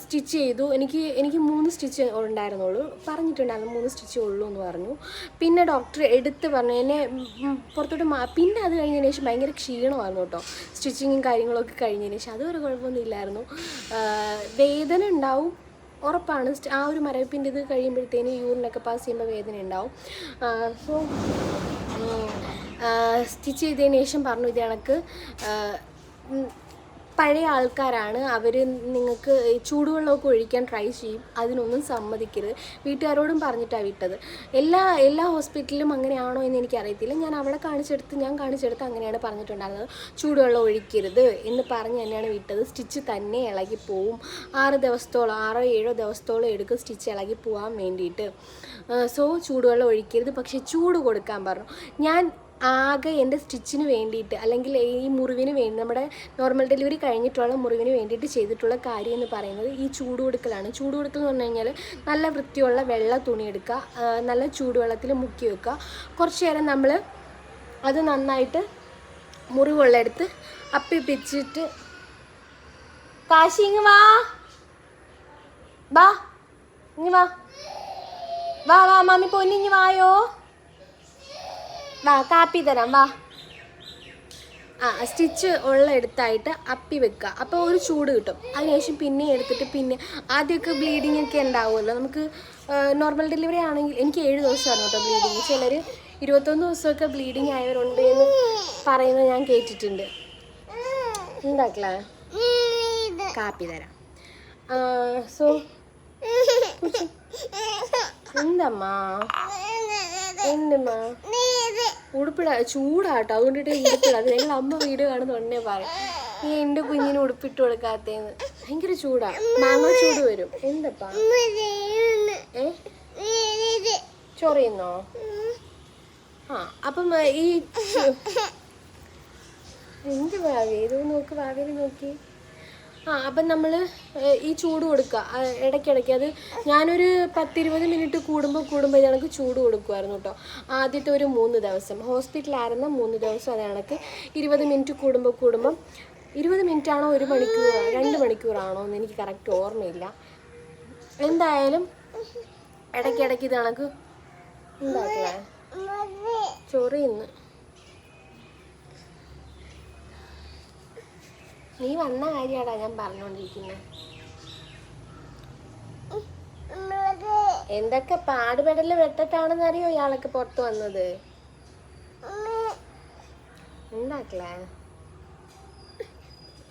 സ്റ്റിച്ച് ചെയ്തു. എനിക്ക് എനിക്ക് മൂന്ന് സ്റ്റിച്ച് ഉണ്ടായിരുന്നുള്ളൂ. പറഞ്ഞിട്ടുണ്ടായിരുന്നു മൂന്ന് സ്റ്റിച്ച് ഉള്ളൂ എന്ന് പറഞ്ഞു. പിന്നെ ഡോക്ടർ എടുത്ത് പറഞ്ഞു എന്നെ പുറത്തോട്ട് പിന്നെ അത് കഴിഞ്ഞതിന് ശേഷം ഭയങ്കര ക്ഷീണമായിരുന്നു കേട്ടോ. സ്റ്റിച്ചിങ്ങും കാര്യങ്ങളൊക്കെ കഴിഞ്ഞതിന് ശേഷം. അതൊരു കുഴപ്പമൊന്നുമില്ലായിരുന്നു ഇല്ലായിരുന്നു. വേദന ഉണ്ടാവും. ഉറപ്പാണ്. ആ ഒരു മരവിപ്പിന്റെ ഇത് കഴിയുമ്പോഴത്തേന് യൂറിനൊക്കെ പാസ് ചെയ്യുമ്പോൾ വേദന ഉണ്ടാവും. സോ സ്റ്റിച്ച് ചെയ്തതിന് ശേഷം പറഞ്ഞു ഇത് കണക്ക് പഴയ ആൾക്കാരാണ്. അവർ നിങ്ങൾക്ക് ചൂടുവെള്ളമൊക്കെ ഒഴിക്കാൻ ട്രൈ ചെയ്യും. അതിനൊന്നും സമ്മതിക്കരുത്. വീട്ടുകാരോടും പറഞ്ഞിട്ടാണ് വിട്ടത്. എല്ലാ എല്ലാ ഹോസ്പിറ്റലിലും അങ്ങനെയാണോ എന്ന് എനിക്കറിയത്തില്ല. ഞാൻ അവിടെ കാണിച്ചെടുത്ത് ഞാൻ കാണിച്ചെടുത്ത് അങ്ങനെയാണ് പറഞ്ഞിട്ടുണ്ടായിരുന്നത്. ചൂടുവെള്ളം ഒഴിക്കരുത് എന്ന് പറഞ്ഞ് തന്നെയാണ് വിട്ടത്. സ്റ്റിച്ച് തന്നെ ഇളകി പോവും. ആറ് ദിവസത്തോളം ആറോ ഏഴോ ദിവസത്തോളം എടുക്കും സ്റ്റിച്ച് ഇളകി പോകാൻ വേണ്ടിയിട്ട്. സോ ചൂടുവെള്ളം ഒഴിക്കരുത്. പക്ഷേ ചൂട് കൊടുക്കാൻ പറഞ്ഞു. ഞാൻ ആകെ എന്റെ സ്റ്റിച്ചിന് വേണ്ടിയിട്ട് അല്ലെങ്കിൽ ഈ മുറിവിന് വേണ്ടി നമ്മുടെ നോർമൽ ഡെലിവറി കഴിഞ്ഞിട്ടുള്ള മുറിവിന് വേണ്ടിയിട്ട് ചെയ്തിട്ടുള്ള കാര്യം എന്ന് പറയുന്നത് ഈ ചൂട് കൊടുക്കലാണ് ചൂട് കൊടുക്കൽ എന്ന് പറഞ്ഞു കഴിഞ്ഞാൽ നല്ല വൃത്തിയുള്ള വെള്ള തുണി എടുക്കുക നല്ല ചൂടുവെള്ളത്തിൽ മുക്കി വെക്കുക. കുറച്ച് നേരം നമ്മൾ അത് നന്നായിട്ട് മുറിവുള്ളെടുത്ത് അപ്പി പിച്ചിട്ട് കാശി ഇങ്ങ് വാ. വാ ഇങ്ങ് വാ. വാ വാ മാമി പൊന്നിഞ്ഞ് വായോ. വാ കാപ്പി തരാം വാ. ആ സ്റ്റിച്ച് ഉള്ള എടുത്തായിട്ട് അപ്പി വെക്കുക. അപ്പോൾ ഒരു ചൂട് കിട്ടും. അതിനുശേഷം പിന്നെ എടുത്തിട്ട് പിന്നെ ആദ്യമൊക്കെ ബ്ലീഡിങ് ഒക്കെ ഉണ്ടാവുമല്ലോ. നമുക്ക് നോർമൽ ഡെലിവറി ആണെങ്കിൽ എനിക്ക് ഏഴ് ദിവസമാണ് കേട്ടോ ബ്ലീഡിങ് ചിലർ ഇരുപത്തൊന്ന് ദിവസമൊക്കെ ബ്ലീഡിങ് ആയവരുണ്ട് എന്ന് പറയുന്നത് ഞാൻ കേട്ടിട്ടുണ്ട്. എന്താക്കളേ കാപ്പി തരാം. സോ എന്തമ്മാ എന്തുമ്മാ ഉടുപ്പിട ചൂടാട്ടോ. അതുകൊണ്ടിട്ട് ഉടുപ്പിട. അത് ഞങ്ങൾ അമ്മ വീട് കാണുന്ന ഉടനെ പറയും നീ എന്റെ കുഞ്ഞിന് ഉടുപ്പിട്ട് കൊടുക്കാത്തേന്ന്. ഭയങ്കര ചൂടാ. മാങ്ങ ചൂട് വരും. എന്തപ്പാ? ഏ? ചൊറിയുന്നോ? ആ അപ്പം ഈ എന്ത് ഭാവി? ഇത് നോക്ക് ഭാവിയിൽ നോക്കി. ആ അപ്പം നമ്മൾ ഈ ചൂട് കൊടുക്കുക ഇടയ്ക്കിടയ്ക്ക് അത് ഞാനൊരു പത്തിരുപത് മിനിറ്റ് കൂടുമ്പോൾ കൂടുമ്പോൾ ഇത് കണക്ക് ചൂട് കൊടുക്കുമായിരുന്നു കേട്ടോ. ആദ്യത്തെ ഒരു മൂന്ന് ദിവസം. ഹോസ്പിറ്റലായിരുന്ന മൂന്ന് ദിവസം അത് കണക്ക് ഇരുപത് മിനിറ്റ് കൂടുമ്പോൾ കൂടുമ്പം ഇരുപത് മിനിറ്റ് ആണോ ഒരു മണിക്കൂർ രണ്ട് മണിക്കൂറാണോ എന്ന് എനിക്ക് കറക്റ്റ് ഓർമ്മയില്ല. എന്തായാലും ഇടയ്ക്കിടയ്ക്ക് ഇത് കണക്ക് ഉണ്ടാക്കലേ ചൊറിയുന്നു നീ വന്ന കാര്യമാടാ ഞാൻ പറഞ്ഞോണ്ടിരിക്കുന്നത് എന്തൊക്കെ പാടുപെടൽ വെട്ടിട്ടാണെന്ന് അറിയോ ഇയാളൊക്കെ പുറത്ത് വന്നത്? ഉണ്ടാക്കലേ?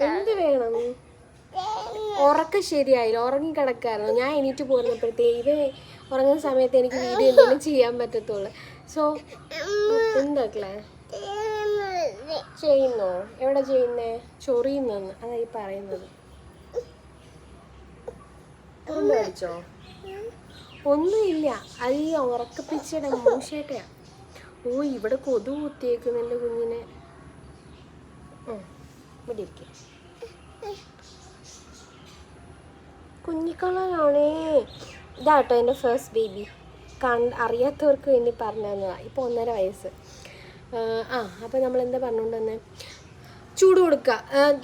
എന്ത് വേണം? ഉറക്കം ശരിയായില്ല ഉറങ്ങി കിടക്കായിരുന്നു ഞാൻ എണീറ്റ് പോരുന്നപ്പോഴത്തേ ഇത് ഉറങ്ങുന്ന സമയത്ത് എനിക്ക് വീഡിയോ എന്തെങ്കിലും ചെയ്യാൻ പറ്റത്തുള്ളൂ. സോ എന്താക്കലേ? ചെയ്യുന്നോ? എവിടെ ചെയ്യുന്നേ? ചൊറിയുന്നെന്ന് അതാ ഈ പറയുന്നത്. കടിച്ചോ? ഒന്നുമില്ല. അത് ഈ ഉറക്കപ്പിച്ചയുടെ മൂശേട്ടയാ. ഓ ഇവിടെ കൊതു കുത്തിയേക്കുന്നു എന്റെ കുഞ്ഞിനെ. ഇവിടെ ഇരിക്കും. കുഞ്ഞിക്കളാണേ ഇതാട്ടോ എന്റെ ഫസ്റ്റ് ബേബി കണ്ട് അറിയാത്തവർക്ക് വേണ്ടി പറഞ്ഞു തന്നതാ ഇപ്പോൾ ഒന്നര വയസ്സ്. ആ, അപ്പോൾ നമ്മൾ എന്താ പറഞ്ഞുകൊണ്ട് തന്നെ ചൂട് കൊടുക്കുക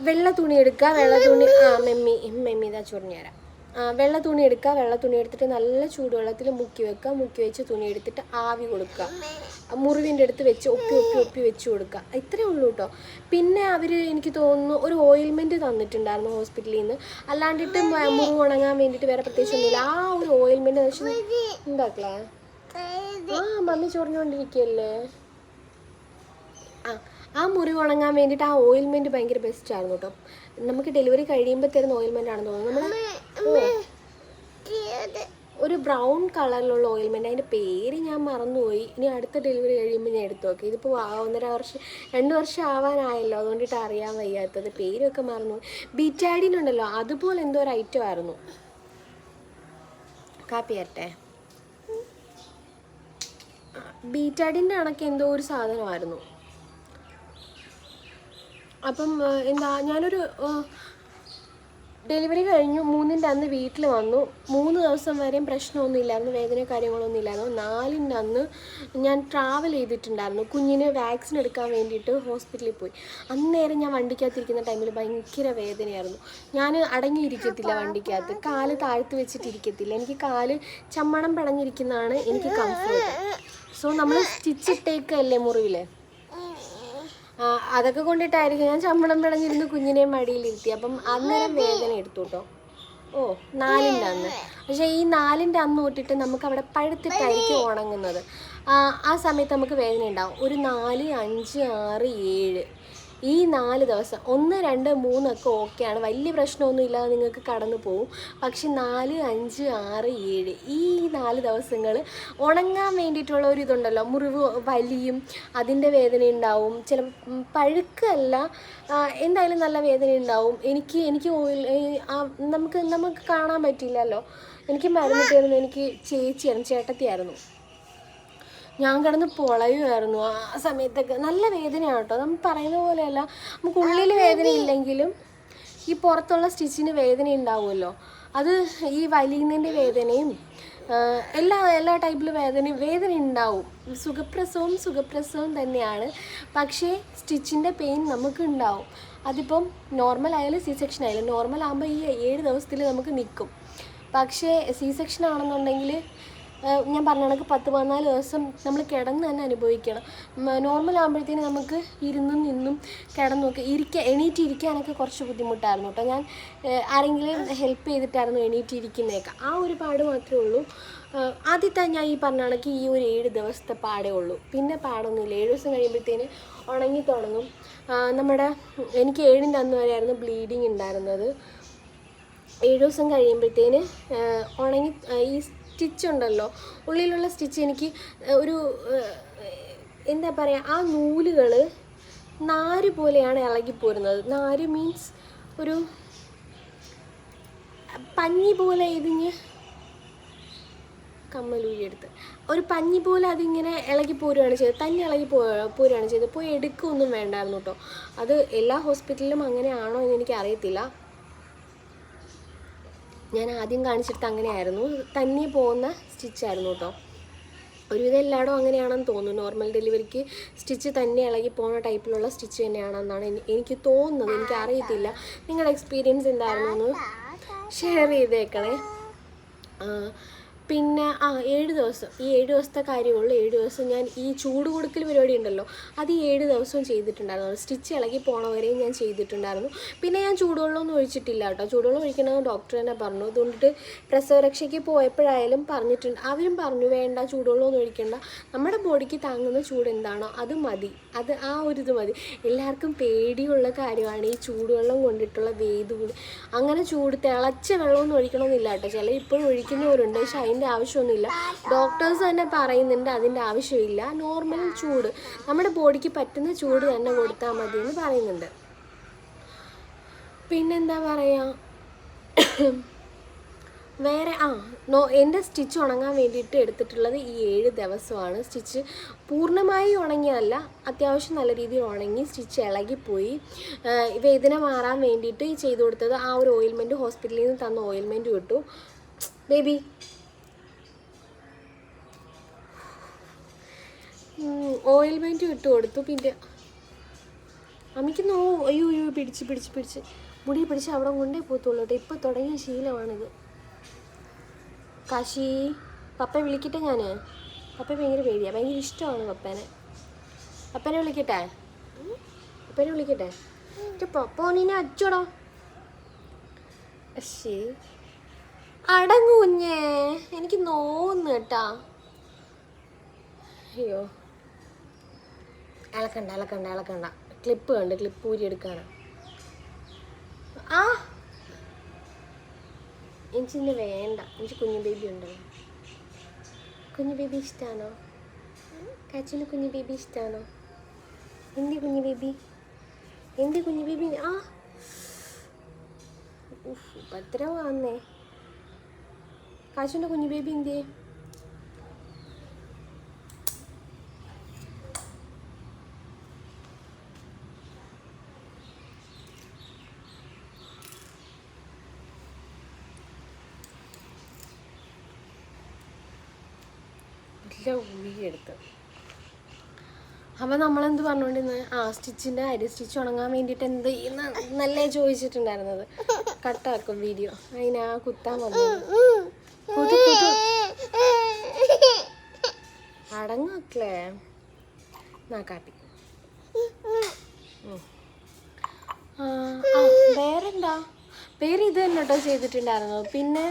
വെള്ള തുണി എടുക്കുക വെള്ള തുണി ആ മെമ്മി മെമ്മി ഇതാ തരാം. ആ, വെള്ള തുണി എടുക്കുക വെള്ള തുണി എടുത്തിട്ട് നല്ല ചൂടുവെള്ളത്തിൽ മുക്കി വെക്കുക മുക്കി വെച്ച് തുണി എടുത്തിട്ട് ആവി കൊടുക്കുക മുറിവിന്റെ അടുത്ത് വെച്ച് ഒപ്പി ഒപ്പി ഒപ്പി വെച്ച് കൊടുക്കുക ഇത്രയേ ഉള്ളൂ കേട്ടോ പിന്നെ അവർ എനിക്ക് തോന്നുന്നു ഒരു ഓയിൽമെന്റ് തന്നിട്ടുണ്ടായിരുന്നു ഹോസ്പിറ്റലിൽ നിന്ന്. അല്ലാണ്ടിട്ട് മുറിവ് ഉണങ്ങാൻ വേണ്ടിയിട്ട് വേറെ പ്രത്യേകിച്ച് ഒന്നുമില്ല. ആ ഒരു ഓയിൽമെന്റ് ഉണ്ടാക്കലേ ആ മമ്മി ചൊറിഞ്ഞുകൊണ്ടിരിക്കുകയല്ലേ ആ ആ മുറി ഉണങ്ങാൻ വേണ്ടിയിട്ട് ആ ഓയിൽമെന്റ് ഭയങ്കര ബെസ്റ്റ് ആയിരുന്നു കേട്ടോ. നമുക്ക് ഡെലിവറി കഴിയുമ്പോൾ തരുന്ന ഓയിൽമെന്റ് ആണെന്ന് തോന്നുന്നു. നമ്മുടെ ഒരു ബ്രൗൺ കളറിലുള്ള ഓയിൽമെന്റ് അതിന്റെ പേര് ഞാൻ മറന്നുപോയി. ഇനി അടുത്ത ഡെലിവറി കഴിയുമ്പോൾ ഞാൻ എടുത്തു നോക്കി. ഇതിപ്പോൾ ഒന്നര വർഷം രണ്ട് വർഷം ആവാനായല്ലോ. അതുകൊണ്ടിട്ട് അറിയാൻ വയ്യാത്തത്. പേരൊക്കെ മറന്നു ബീറ്റാഡിൻ ഉണ്ടല്ലോ. അതുപോലെ എന്തോ ഒരു ഐറ്റം ആയിരുന്നു. കാപ്പി തരട്ടെ? ബീറ്റാഡിന്റെ കണക്ക് എന്തോ ഒരു സാധനമായിരുന്നു. അപ്പം എന്താ ഞാനൊരു ഡെലിവറി കഴിഞ്ഞു. മൂന്നിന്റെ അന്ന് വീട്ടിൽ വന്നു. മൂന്ന് ദിവസം വരെയും പ്രശ്നമൊന്നും ഇല്ലായിരുന്നു വേദന കാര്യങ്ങളൊന്നും ഇല്ലായിരുന്നു. നാലിന്റെ അന്ന് ഞാൻ ട്രാവൽ ചെയ്തിട്ടുണ്ടായിരുന്നു. കുഞ്ഞിന് വാക്സിൻ എടുക്കാൻ വേണ്ടിയിട്ട് ഹോസ്പിറ്റലിൽ പോയി. അന്നേരം ഞാൻ വണ്ടിക്കകത്തിരിക്കുന്ന ടൈമിൽ ഭയങ്കര വേദനയായിരുന്നു. ഞാൻ അടങ്ങിയിരിക്കത്തില്ല വണ്ടിക്കകത്ത്. കാൽ താഴ്ത്തി വെച്ചിട്ടിരിക്കത്തില്ല. എനിക്ക് കാൽ ചമ്മണം പിടഞ്ഞിരിക്കുന്നതാണ് എനിക്ക് കംഫർട്ട് സോ നമ്മൾ സ്റ്റിച്ചിട്ടേക്കല്ലേ മുറിവിൽ അതൊക്കെ കൊണ്ടിട്ടായിരിക്കും. ഞാൻ ശമ്പളം പിടഞ്ഞിരുന്ന് കുഞ്ഞിനെ മടിയിലിരുത്തി അപ്പം അന്നേരം വേദന എടുത്തു കേട്ടോ. ഓ നാലിന്റെ അന്ന്. പക്ഷേ ഈ നാലിന്റെ അന്ന് തൊട്ടിട്ട് നമുക്ക് അവിടെ പഴുത്തിട്ടായിരിക്കും ഉണങ്ങുന്നത്. ആ, സമയത്ത് നമുക്ക് വേദന ഉണ്ടാവും. ഒരു നാല് അഞ്ച് ആറ് ഏഴ്. ഈ നാല് ദിവസം ഒന്ന് രണ്ട് മൂന്നൊക്കെ ഓക്കെയാണ് വലിയ പ്രശ്നമൊന്നും ഇല്ലാതെ നിങ്ങൾക്ക് കടന്നു പോകും പക്ഷെ നാല് അഞ്ച് ആറ് ഏഴ് ഈ നാല് ദിവസങ്ങൾ ഉണങ്ങാൻ വേണ്ടിയിട്ടുള്ള ഒരു ഇതുണ്ടല്ലോ. മുറിവ് വലിയും അതിന്റെ വേദന ഉണ്ടാവും. ചില പഴുക്കല്ല എന്തായാലും നല്ല വേദന ഉണ്ടാവും. എനിക്ക് എനിക്ക് നമുക്ക് നമുക്ക് കാണാൻ പറ്റില്ലല്ലോ എനിക്ക് മരുന്ന് തരുന്നത് എനിക്ക് ചേച്ചിയായിരുന്നു ചേട്ടത്തിയായിരുന്നു. ഞാൻ കിടന്ന് പൊളയുമായിരുന്നു ആ സമയത്തൊക്കെ നല്ല വേദനയാണ് കേട്ടോ. നമ്മൾ പറയുന്ന പോലെയല്ല നമുക്ക് ഉള്ളിൽ വേദന ഇല്ലെങ്കിലും ഈ പുറത്തുള്ള സ്റ്റിച്ചിന് വേദന ഉണ്ടാവുമല്ലോ. അത് ഈ വലിയുന്നതിന്റെ വേദനയും എല്ലാ എല്ലാ ടൈപ്പിലും വേദന വേദന ഉണ്ടാവും. സുഖപ്രസവം സുഖപ്രസവം തന്നെയാണ്. പക്ഷേ സ്റ്റിച്ചിന്റെ പെയിൻ നമുക്ക് ഉണ്ടാവും. അതിപ്പം നോർമൽ ആയാലും സി സെക്ഷൻ ആയാലും നോർമൽ ആകുമ്പോൾ ഈ ഏഴ് ദിവസത്തിൽ നമുക്ക് നിൽക്കും പക്ഷേ സി സെക്ഷൻ ആണെന്നുണ്ടെങ്കിൽ ഞാൻ പറഞ്ഞ കണക്ക് പത്ത് പതിനാല് ദിവസം നമ്മൾ കിടന്ന് തന്നെ അനുഭവിക്കണം. നോർമൽ ആകുമ്പോഴത്തേന് നമുക്ക് ഇരുന്നും നിന്നും കിടന്നൊക്കെ ഇരിക്കാൻ എണീറ്റ് ഇരിക്കാനൊക്കെ കുറച്ച് ബുദ്ധിമുട്ടായിരുന്നു കേട്ടോ. ഞാൻ ആരെങ്കിലും ഹെൽപ്പ് ചെയ്തിട്ടായിരുന്നു എണീറ്റ് ഇരിക്കുന്നതൊക്കെ. ആ ഒരു പാട് മാത്രമേ ഉള്ളൂ. ആദ്യത്തെ ഞാൻ ഈ പറഞ്ഞ കണക്ക് ഈ ഒരു ഏഴ് ദിവസത്തെ പാടേ ഉള്ളൂ. പിന്നെ പാടൊന്നുമില്ല. ഏഴ് ദിവസം കഴിയുമ്പോഴത്തേന് ഉണങ്ങി തുടങ്ങും. നമ്മുടെ എനിക്ക് ഏഴിന്റെ അന്ന് വരെയായിരുന്നു ബ്ലീഡിങ് ഉണ്ടായിരുന്നത്. ഏഴ് ദിവസം കഴിയുമ്പോഴത്തേന് ഉണങ്ങി ഈ സ്റ്റിച്ച് ഉണ്ടല്ലോ ഉള്ളിലുള്ള സ്റ്റിച്ച് എനിക്ക് ഒരു എന്താ പറയുക ആ നൂലുകൾ നാര് പോലെയാണ് ഇളകിപ്പോരുന്നത് നാര് മീൻസ് ഒരു പഞ്ഞി പോലെ ഇതിഞ്ഞ് കമ്മലൂരിയെടുത്ത് ഒരു പഞ്ഞി പോലെ അതിങ്ങനെ ഇളകി പോരുകയാണ് ചെയ്തത്. തന്നെ ഇളകി പോ പോരുകയാണ് ചെയ്തത്. പോയി എടുക്കുകയൊന്നും വേണ്ടായിരുന്നു കേട്ടോ. അത് എല്ലാ ഹോസ്പിറ്റലിലും അങ്ങനെയാണോ എന്ന് എനിക്ക് അറിയത്തില്ല ഞാൻ ആദ്യം കാണിച്ചെടുത്ത് അങ്ങനെയായിരുന്നു. തന്നെ പോകുന്ന സ്റ്റിച്ചായിരുന്നു കേട്ടോ ഒരുവിധം എല്ലായിടും അങ്ങനെയാണെന്ന് തോന്നുന്നു. നോർമൽ ഡെലിവറിക്ക് സ്റ്റിച്ച് തന്നെ ഇളകി പോകുന്ന ടൈപ്പിലുള്ള സ്റ്റിച്ച് തന്നെയാണെന്നാണ് എനി- എനിക്ക് തോന്നുന്നത്. എനിക്ക് അറിയത്തില്ല. നിങ്ങളുടെ എക്സ്പീരിയൻസ് എന്തായിരുന്നു? ഷെയർ ചെയ്തേക്കണേ. പിന്നെ ആ ഏഴ് ദിവസം. ഈ ഏഴ് ദിവസത്തെ കാര്യമുള്ളൂ. ഏഴ് ദിവസം ഞാൻ ഈ ചൂട് കൊടുക്കൽ പരിപാടി ഉണ്ടല്ലോ അത് ഈ ഏഴ് ദിവസവും ചെയ്തിട്ടുണ്ടായിരുന്നു. സ്റ്റിച്ച് ഇളകി പോണവരെയും ഞാൻ ചെയ്തിട്ടുണ്ടായിരുന്നു. പിന്നെ ഞാൻ ചൂടുവെള്ളമൊന്നും ഒഴിച്ചിട്ടില്ല കേട്ടോ. ചൂടുവെള്ളം ഒഴിക്കണമെന്ന് ഡോക്ടർ തന്നെ പറഞ്ഞു. അതുകൊണ്ടിട്ട് പ്രസവരക്ഷയ്ക്ക് പോയപ്പോഴായാലും പറഞ്ഞിട്ടുണ്ട്. അവരും പറഞ്ഞു വേണ്ട ചൂടുവെള്ളമൊന്നും ഒഴിക്കണ്ട. നമ്മുടെ ബോഡിക്ക് താങ്ങുന്ന ചൂട് എന്താണോ അത് മതി. അത് ആ ഒരു ഇത് മതി. എല്ലാവർക്കും പേടിയുള്ള കാര്യമാണ് ഈ ചൂടുവെള്ളം കൊണ്ടിട്ടുള്ള വേദൂട് അങ്ങനെ ചൂട് തിളച്ച വെള്ളമൊന്നും ഒഴിക്കണമെന്നില്ല കേട്ടോ. ചില ഇപ്പോഴും ഒഴിക്കുന്നവരുണ്ട്. പക്ഷെ അതിന്റെ ആവശ്യമൊന്നുമില്ല. ഡോക്ടേഴ്സ് തന്നെ പറയുന്നുണ്ട് അതിന്റെ ആവശ്യമില്ല. നോർമൽ ചൂട്. നമ്മുടെ ബോഡിക്ക് പറ്റുന്ന ചൂട് തന്നെ കൊടുത്താൽ മതി എന്ന് പറയുന്നുണ്ട്. പിന്നെന്താ പറയുക വേറെ ആ നോ എന്റെ സ്റ്റിച്ച് ഉണങ്ങാൻ വേണ്ടിയിട്ട് എടുത്തിട്ടുള്ളത് ഈ ഏഴ് ദിവസമാണ്. സ്റ്റിച്ച് പൂർണമായി ഉണങ്ങിയതല്ല അത്യാവശ്യം നല്ല രീതിയിൽ ഉണങ്ങി സ്റ്റിച്ച് ഇളകിപ്പോയി. വേദന മാറാൻ വേണ്ടിയിട്ട് ചെയ്തു കൊടുത്തത് ആ ഒരു ഓയിൽമെന്റ് ഹോസ്പിറ്റലിൽ നിന്ന് തന്ന ഓയിൽമെന്റ് കിട്ടു. ബേബി ഓയിൽമെന്റ് ഇട്ട് കൊടുത്തു പിന്നെ. അമ്മയ്ക്ക് നോ അയ്യോ അയ്യോ പിടിച്ച് പിടിച്ച് പിടിച്ച്. മുടി പിടിച്ച് അവിടെ കൊണ്ടേ പോത്തുള്ളൂ കേട്ടോ. ഇപ്പോൾ തുടങ്ങിയ ശീലമാണിത്. കാശി പപ്പയെ വിളിക്കട്ടെ ഞാൻ പപ്പ ഭയങ്കര പേടിയാണ് ഭയങ്കര ഇഷ്ടമാണ് പപ്പേനെ. പപ്പനെ വിളിക്കട്ടെ? പപ്പനെ വിളിക്കട്ടെ? പപ്പ നിന്നെ അച്ചോടോ അശ്ശേ അടങ്ങൂഞ്ഞേ. എനിക്ക് നോന്നു കേട്ടാ. അയ്യോ. ഇളക്കണ്ട ഇളക്കണ്ട ഇളക്കണ്ട ക്ലിപ്പ് കണ്ട് ക്ലിപ്പ് ഊരി എടുക്കാനാ ആ! എനിക്ക് ഇന്ന് വേണ്ട. എനിക്ക് കുഞ്ഞു ബേബി ഉണ്ടല്ലോ. കുഞ്ഞു ബേബി ഇഷ്ടമാണോ കച്ചിന് കുഞ്ഞു ബേബി ഇഷ്ടമാണോ എന്ത് കുഞ്ഞു ബേബി എന്ത് കുഞ്ഞു ബേബി ആ! ഉപദ്രവമാന്നേ കാശുന്റെ കുഞ്ഞു ബേബി എന്തിയേ? എല്ലാം ഊരിയെടുത്ത് അപ്പം നമ്മളെന്ത് പറഞ്ഞുകൊണ്ടിരുന്നത് ആ സ്റ്റിച്ചിന്റെ അരി സ്റ്റിച്ച് ഉണങ്ങാൻ വേണ്ടിയിട്ട് എന്ത് നല്ല ചോദിച്ചിട്ടുണ്ടായിരുന്നത്. കട്ടാക്കും വീഡിയോ. അതിനാ കുത്താൻ വന്നു അടങ്ങാക്കളേ. നാ കാട്ടി. വേറെന്താ? പേര് ഇത് തന്നെ കേട്ടോ ചെയ്തിട്ടുണ്ടായിരുന്നത്. പിന്നെ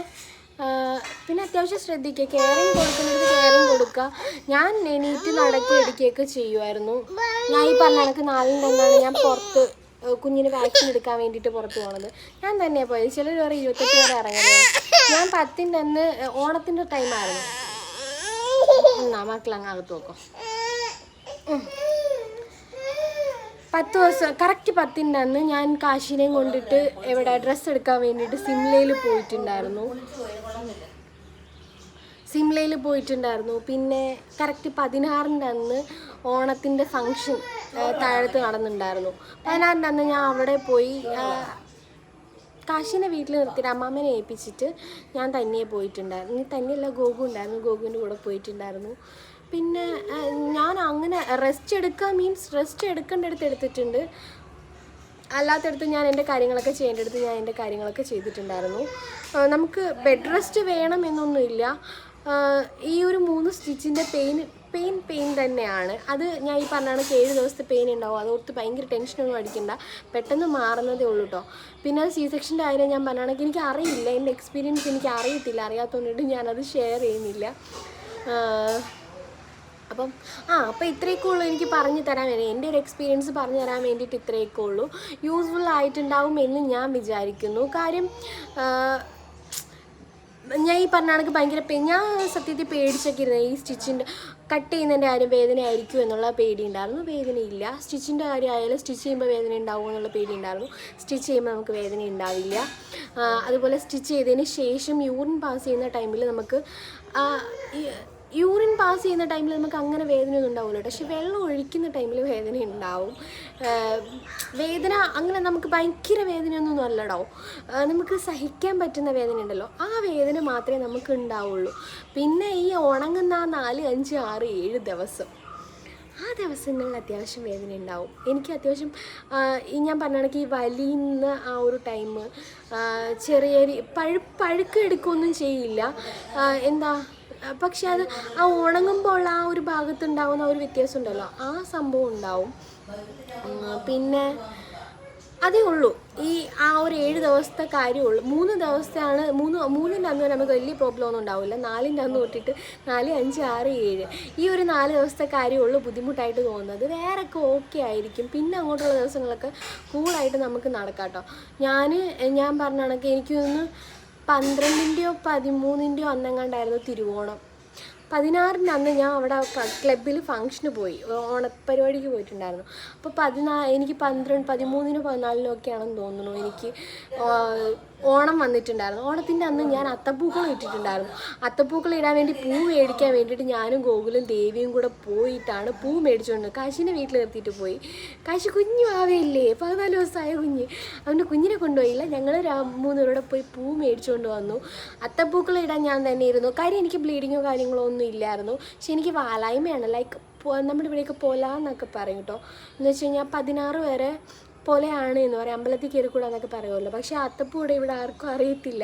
പിന്നെ അത്യാവശ്യം ശ്രദ്ധിക്കുക കെയറിങ് കൊടുക്കുന്നത് കെയറിങ് കൊടുക്കുക ഞാൻ എണീറ്റ് നടക്കി എടുക്കുകയൊക്കെ ചെയ്യുമായിരുന്നു ഞാൻ ഈ പറഞ്ഞ കണക്ക് നാലിന്റെ ഒന്നാണ് ഞാൻ പുറത്ത് കുഞ്ഞിന് വാക്സിൻ എടുക്കാൻ വേണ്ടിയിട്ട് പുറത്ത് പോണത്. ഞാൻ തന്നെയാണ് പോയത്. ചിലർ വേറെ ഇരുപത്തെട്ട് വരെ ഇറങ്ങുന്നത് ഞാൻ പത്തിന്റെ അന്ന് ഓണത്തിന്റെ ടൈമായിരുന്നു എന്നാ മക്കളങ്ങ് അകത്ത് നോക്കാം. പത്ത് ദിവസം കറക്റ്റ് പത്തിന്റെ ഞാൻ കാശിനെയും കൊണ്ടിട്ട് എവിടെ ഡ്രസ്സ് എടുക്കാൻ വേണ്ടിയിട്ട് സിംലയിൽ പോയിട്ടുണ്ടായിരുന്നു. സിംലയിൽ പോയിട്ടുണ്ടായിരുന്നു. പിന്നെ കറക്റ്റ് പതിനാറിന്റെ അന്ന് ഓണത്തിന്റെ ഫങ്ഷൻ താഴത്ത് നടന്നിട്ടുണ്ടായിരുന്നു. പതിനാറിന്റെ അന്ന് ഞാൻ അവിടെ പോയി കാശിനെ വീട്ടിൽ നിർത്തിയിട്ട് അമ്മാമ്മനെ ഏൽപ്പിച്ചിട്ട് ഞാൻ തനിയെ പോയിട്ടുണ്ടായിരുന്നു. ഇനി തന്നെയല്ല ഗോകു ഉണ്ടായിരുന്നു ഗോകുവിന്റെ കൂടെ പോയിട്ടുണ്ടായിരുന്നു. പിന്നെ ഞാൻ അങ്ങനെ റെസ്റ്റ് എടുക്കുക മീൻസ് റെസ്റ്റ് എടുക്കേണ്ടടുത്ത് എടുത്തിട്ടുണ്ട്. അല്ലാത്തടത്ത് ഞാൻ എന്റെ കാര്യങ്ങളൊക്കെ ചെയ്യേണ്ടടുത്ത് ഞാൻ എന്റെ കാര്യങ്ങളൊക്കെ ചെയ്തിട്ടുണ്ടായിരുന്നു. നമുക്ക് ബെഡ് റെസ്റ്റ് വേണമെന്നൊന്നുമില്ല ഈ ഒരു മൂന്ന് സ്റ്റിച്ചിന്റെ പെയിൻ പെയിൻ പെയിൻ തന്നെയാണ്. അത് ഞാൻ ഈ പറഞ്ഞ കണക്ക് ഏഴ് ദിവസത്തെ പെയിൻ ഉണ്ടാവും. അതോർത്ത് ഭയങ്കര ടെൻഷനൊന്നും അടിക്കണ്ട. പെട്ടെന്ന് മാറുന്നതേ ഉള്ളൂ കേട്ടോ പിന്നെ അത് സി സെക്ഷന്റെ കാര്യം ഞാൻ പറഞ്ഞ കണക്ക് എനിക്ക് അറിയില്ല. എന്റെ എക്സ്പീരിയൻസ് എനിക്ക് അറിയത്തില്ല. അറിയാത്തതുകൊണ്ടിട്ട് ഞാനത് ഷെയർ ചെയ്യുന്നില്ല. അപ്പം ആ അപ്പോൾ ഇത്രയൊക്കെ ഉള്ളൂ എനിക്ക് പറഞ്ഞു തരാൻ വേണ്ടി. എന്റെ ഒരു എക്സ്പീരിയൻസ് പറഞ്ഞു തരാൻ വേണ്ടിയിട്ട് ഇത്രയൊക്കെ ഉള്ളൂ. യൂസ്ഫുൾ ആയിട്ടുണ്ടാവും എന്ന് ഞാൻ വിചാരിക്കുന്നു. കാര്യം ഞാൻ ഈ പറഞ്ഞ കണക്ക് ഭയങ്കര ഞാൻ സത്യത്തിൽ പേടിച്ചൊക്കെ ഇരുന്നത് ഈ സ്റ്റിച്ചിന്റെ കട്ട് ചെയ്യുന്നതിന്റെ കാര്യം വേദന ആയിരിക്കും എന്നുള്ള പേടി ഉണ്ടായിരുന്നു. വേദനയില്ല സ്റ്റിച്ചിന്റെ കാര്യം ആയാലും സ്റ്റിച്ച് ചെയ്യുമ്പോൾ വേദന ഉണ്ടാവും എന്നുള്ള പേടി ഉണ്ടായിരുന്നു. സ്റ്റിച്ച് ചെയ്യുമ്പോൾ നമുക്ക് വേദന ഉണ്ടാവില്ല. അതുപോലെ സ്റ്റിച്ച് ചെയ്തതിന് ശേഷം യൂറിൻ പാസ് ചെയ്യുന്ന ടൈമിൽ നമുക്ക് യൂറിൻ പാസ് ചെയ്യുന്ന ടൈമിൽ നമുക്ക് അങ്ങനെ വേദനയൊന്നും ഉണ്ടാവില്ല പക്ഷെ വെള്ളം ഒഴിക്കുന്ന ടൈമിൽ വേദന ഉണ്ടാവും. വേദന അങ്ങനെ നമുക്ക് ഭയങ്കര വേദനയൊന്നും അല്ലടോ. നമുക്ക് സഹിക്കാൻ പറ്റുന്ന വേദന ഉണ്ടല്ലോ. ആ വേദന മാത്രമേ നമുക്ക് ഉണ്ടാവുള്ളൂ. പിന്നെ ഈ ഉണങ്ങുന്ന ആ നാല് അഞ്ച് ആറ് ഏഴ് ദിവസം. ആ ദിവസങ്ങളിൽ അത്യാവശ്യം വേദന ഉണ്ടാവും. എനിക്ക് അത്യാവശ്യം ഈ ഞാൻ പറഞ്ഞ ഈ വലിയുന്ന ആ ഒരു ടൈം ചെറിയ പഴു പഴുക്ക് എടുക്കുകയൊന്നും ചെയ്യില്ല. എന്താ? പക്ഷെ അത് ആ ഉണങ്ങുമ്പോൾ ആ ഒരു ഭാഗത്ത് ഉണ്ടാവുന്ന ഒരു വ്യത്യാസം ഉണ്ടല്ലോ. ആ സംഭവം ഉണ്ടാവും. പിന്നെ അതേ ഉള്ളൂ. ഈ ആ ഒരു ഏഴ് ദിവസത്തെ കാര്യമുള്ളൂ. മൂന്ന് ദിവസത്തെയാണ് മൂന്ന് മൂന്നിന്റെ അന്ന് നമുക്ക് വലിയ പ്രോബ്ലം ഒന്നും ഉണ്ടാവില്ല. നാലിന്റെ അന്ന് തൊട്ടിട്ട് നാല് അഞ്ച് ആറ് ഏഴ്. ഈ ഒരു നാല് ദിവസത്തെ കാര്യമുള്ളൂ ബുദ്ധിമുട്ടായിട്ട് തോന്നുന്നത്. വേറൊക്കെ ഓക്കെ ആയിരിക്കും. പിന്നെ അങ്ങോട്ടുള്ള ദിവസങ്ങളൊക്കെ കൂളായിട്ട് നമുക്ക് നടക്കാം കേട്ടോ ഞാൻ ഞാൻ പറഞ്ഞ കണക്ക് എനിക്കൊന്ന് പന്ത്രണ്ടിന്റെയോ പതിമൂന്നിന്റെയോ അന്നെങ്ങാണ്ടായിരുന്നു തിരുവോണം. പതിനാറിന്റെ അന്ന് ഞാൻ അവിടെ ക്ലബിൽ ഫംഗ്ഷന് പോയി. ഓണപ്പരിപാടിക്ക് പോയിട്ടുണ്ടായിരുന്നു. അപ്പോൾ പതിനാ എനിക്ക് പന്ത്രണ്ട് പതിമൂന്നിനോ പതിനാലിനോ ഒക്കെയാണെന്ന് തോന്നുന്നു എനിക്ക്. ഓണം വന്നിട്ടുണ്ടായിരുന്നു. ഓണത്തിന്റെ അന്ന് ഞാൻ അത്തപ്പൂക്കൾ ഇട്ടിട്ടുണ്ടായിരുന്നു. അത്തപ്പൂക്കൾ ഇടാൻ വേണ്ടി പൂ മേടിക്കാൻ വേണ്ടിയിട്ട് ഞാനും ഗോകുലും ദേവിയും കൂടെ പോയിട്ടാണ് പൂ മേടിച്ചുകൊണ്ട് കാശിന്റെ വീട്ടിൽ നിർത്തിയിട്ട് പോയി. കാശി കുഞ്ഞു ആവേയില്ലേ? പതിനാല് ദിവസമായ കുഞ്ഞ്. അവന്റെ കുഞ്ഞിനെ കൊണ്ടുപോയില്ല. ഞങ്ങൾ മൂന്നുപേരോടെ പോയി പൂ മേടിച്ചുകൊണ്ട് വന്നു. അത്തപ്പൂക്കൾ ഇടാൻ ഞാൻ തന്നെ ഇരുന്നു. കാര്യം എനിക്ക് ബ്ലീഡിങ്ങോ കാര്യങ്ങളോ ഒന്നും ഇല്ലായിരുന്നു. പക്ഷെ എനിക്ക് വാലായ്മയാണ്. ലൈക്ക് നമ്മുടെ ഇവിടെയൊക്കെ പോലാന്നൊക്കെ പറയും കേട്ടോ. എന്ന് വെച്ച് കഴിഞ്ഞാൽ പതിനാറ് വരെ പോലെയാണ് എന്ന് പറയും. അമ്പലത്തിൽ കയറിക്കൂടാ എന്നൊക്കെ പറയുമല്ലോ. പക്ഷേ അത്തപ്പൂടെ ഇവിടെ ആർക്കും അറിയത്തില്ല.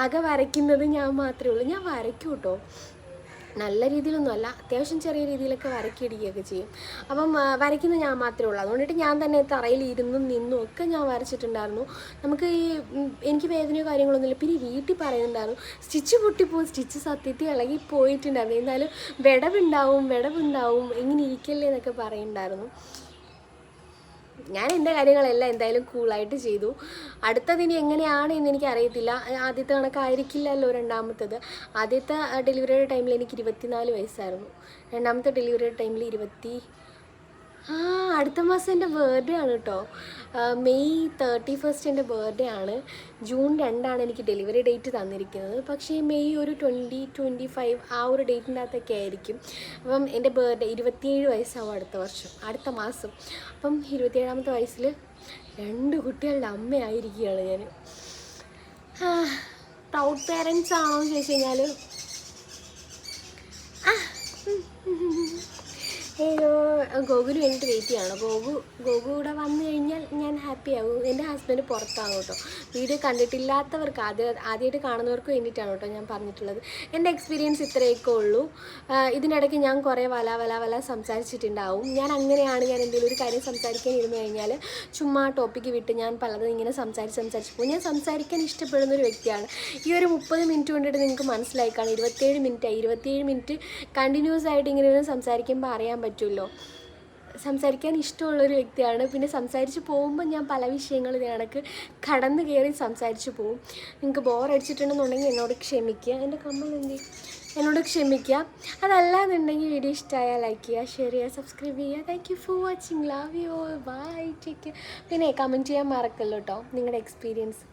ആകെ വരയ്ക്കുന്നത് ഞാൻ മാത്രമേ ഉള്ളൂ. ഞാൻ വരയ്ക്കും കേട്ടോ നല്ല രീതിയിലൊന്നുമല്ല അത്യാവശ്യം ചെറിയ രീതിയിലൊക്കെ വരയ്ക്കിടിക്കുകയൊക്കെ ചെയ്യും. അപ്പം വരയ്ക്കുന്ന ഞാൻ മാത്രമേ ഉള്ളൂ. അതുകൊണ്ടിട്ട് ഞാൻ തന്നെ തറയിൽ ഇരുന്നും നിന്നും ഒക്കെ ഞാൻ വരച്ചിട്ടുണ്ടായിരുന്നു. നമുക്ക് ഈ എനിക്ക് വേദനയോ കാര്യങ്ങളൊന്നുമില്ല പിന്നെ വീട്ടിൽ പറയുന്നുണ്ടായിരുന്നു സ്റ്റിച്ച് പൊട്ടിപ്പോയി സ്റ്റിച്ച് സത്യത്തിൽ ഇളകി പോയിട്ടുണ്ടായിരുന്നു. എന്നാലും വിടവുണ്ടാവും വിടവുണ്ടാവും. ഇങ്ങനെ ഇരിക്കല്ലേ എന്നൊക്കെ പറയുന്നുണ്ടായിരുന്നു. ഞാൻ എന്റെ കാര്യങ്ങളെല്ലാം എന്തായാലും കൂളായിട്ട് ചെയ്തു. അടുത്തതിനി എങ്ങനെയാണ് എന്ന് എനിക്ക് അറിയത്തില്ല ആദ്യത്തെ കണക്കായിരിക്കില്ലല്ലോ രണ്ടാമത്തത്. ആദ്യത്തെ ഡെലിവറിയുടെ ടൈമിൽ എനിക്ക് ഇരുപത്തിനാല് വയസ്സായിരുന്നു. രണ്ടാമത്തെ ഡെലിവറിയുടെ ടൈമിൽ ഇരുപത്തി ആ അടുത്ത മാസം എന്റെ ബർത്ത്ഡേ ആണ് കേട്ടോ. മെയ് തേർട്ടി ഫസ്റ്റ് എന്റെ ബർത്ത്ഡേ ആണ്. ജൂൺ രണ്ടാണ് എനിക്ക് ഡെലിവറി ഡേറ്റ് തന്നിരിക്കുന്നത്. പക്ഷേ മെയ് ഒരു ട്വന്റി ട്വന്റി ഫൈവ് ആ ഒരു ഡേറ്റിന്റെ അകത്തൊക്കെ ആയിരിക്കും. അപ്പം എന്റെ ബർത്ത്ഡേ ഇരുപത്തിയേഴ് വയസ്സാവും അടുത്ത വർഷം അടുത്ത മാസം. അപ്പം ഇരുപത്തിയേഴാമത്തെ വയസ്സിൽ രണ്ട് കുട്ടികളുടെ അമ്മയായിരിക്കുകയാണ് ഞാൻ പ്രൗഡ് പേരൻസ് ആണോ എന്ന് ചോദിച്ചു കഴിഞ്ഞാൽ ഏതോ ഗോകുന് വേണ്ടിയിട്ട് വെയിറ്റ് ചെയ്യണം. ഗോകു ഗോകു ഇവിടെ വന്നു കഴിഞ്ഞാൽ ഞാൻ ഹാപ്പി ആകും. എന്റെ ഹസ്ബൻഡ് പുറത്താകും കേട്ടോ. വീഡിയോ കണ്ടിട്ടില്ലാത്തവർക്ക് ആദ്യം ആദ്യമായിട്ട് കാണുന്നവർക്ക് വേണ്ടിയിട്ടാണ് കേട്ടോ ഞാൻ പറഞ്ഞിട്ടുള്ളത്. എന്റെ എക്സ്പീരിയൻസ് ഇത്രയൊക്കെ ഉള്ളൂ. ഇതിനിടയ്ക്ക് ഞാൻ കുറേ വല വല വല സംസാരിച്ചിട്ടുണ്ടാവും. ഞാൻ അങ്ങനെയാണ് ഞാൻ എന്തെങ്കിലും ഒരു കാര്യം സംസാരിക്കാൻ ഇരുന്ന് കഴിഞ്ഞാൽ ചുമ്മാ ടോപ്പിക്ക് വിട്ട് ഞാൻ പലതും ഇങ്ങനെ സംസാരിച്ച് സംസാരിച്ച് പോകും. ഞാൻ സംസാരിക്കാൻ ഇഷ്ടപ്പെടുന്ന ഒരു വ്യക്തിയാണ്. ഈ ഒരു മുപ്പത് മിനിറ്റ് കൊണ്ടിട്ട് നിങ്ങൾക്ക് മനസ്സിലായി ഇരുപത്തേഴ് മിനിറ്റായി ഇരുപത്തേഴ് മിനിറ്റ് കണ്ടിന്യൂസ് ആയിട്ട് ഇങ്ങനെ സംസാരിക്കുമ്പോൾ അറിയാൻ പറ്റുമല്ലോ. സംസാരിക്കാൻ ഇഷ്ടമുള്ളൊരു വ്യക്തിയാണ്. പിന്നെ സംസാരിച്ച് പോകുമ്പോൾ ഞാൻ പല വിഷയങ്ങൾ കണക്ക് കടന്നു കയറി സംസാരിച്ച് പോകും നിങ്ങൾക്ക് ബോറടിച്ചിട്ടുണ്ടെന്നുണ്ടെങ്കിൽ എന്നോട് ക്ഷമിക്കുക. എന്റെ കമ്മൽ എന്ത്? എന്നോട് ക്ഷമിക്കുക. അതല്ലാന്നുണ്ടെങ്കിൽ വീഡിയോ ഇഷ്ടമായാൽ ലൈക്ക് ചെയ്യുക ഷെയർ ചെയ്യുക സബ്സ്ക്രൈബ് ചെയ്യുക. Thank you for watching love you bye take പിന്നെ കമന്റ് ചെയ്യാൻ മറക്കല്ലോ കേട്ടോ നിങ്ങളുടെ എക്സ്പീരിയൻസ്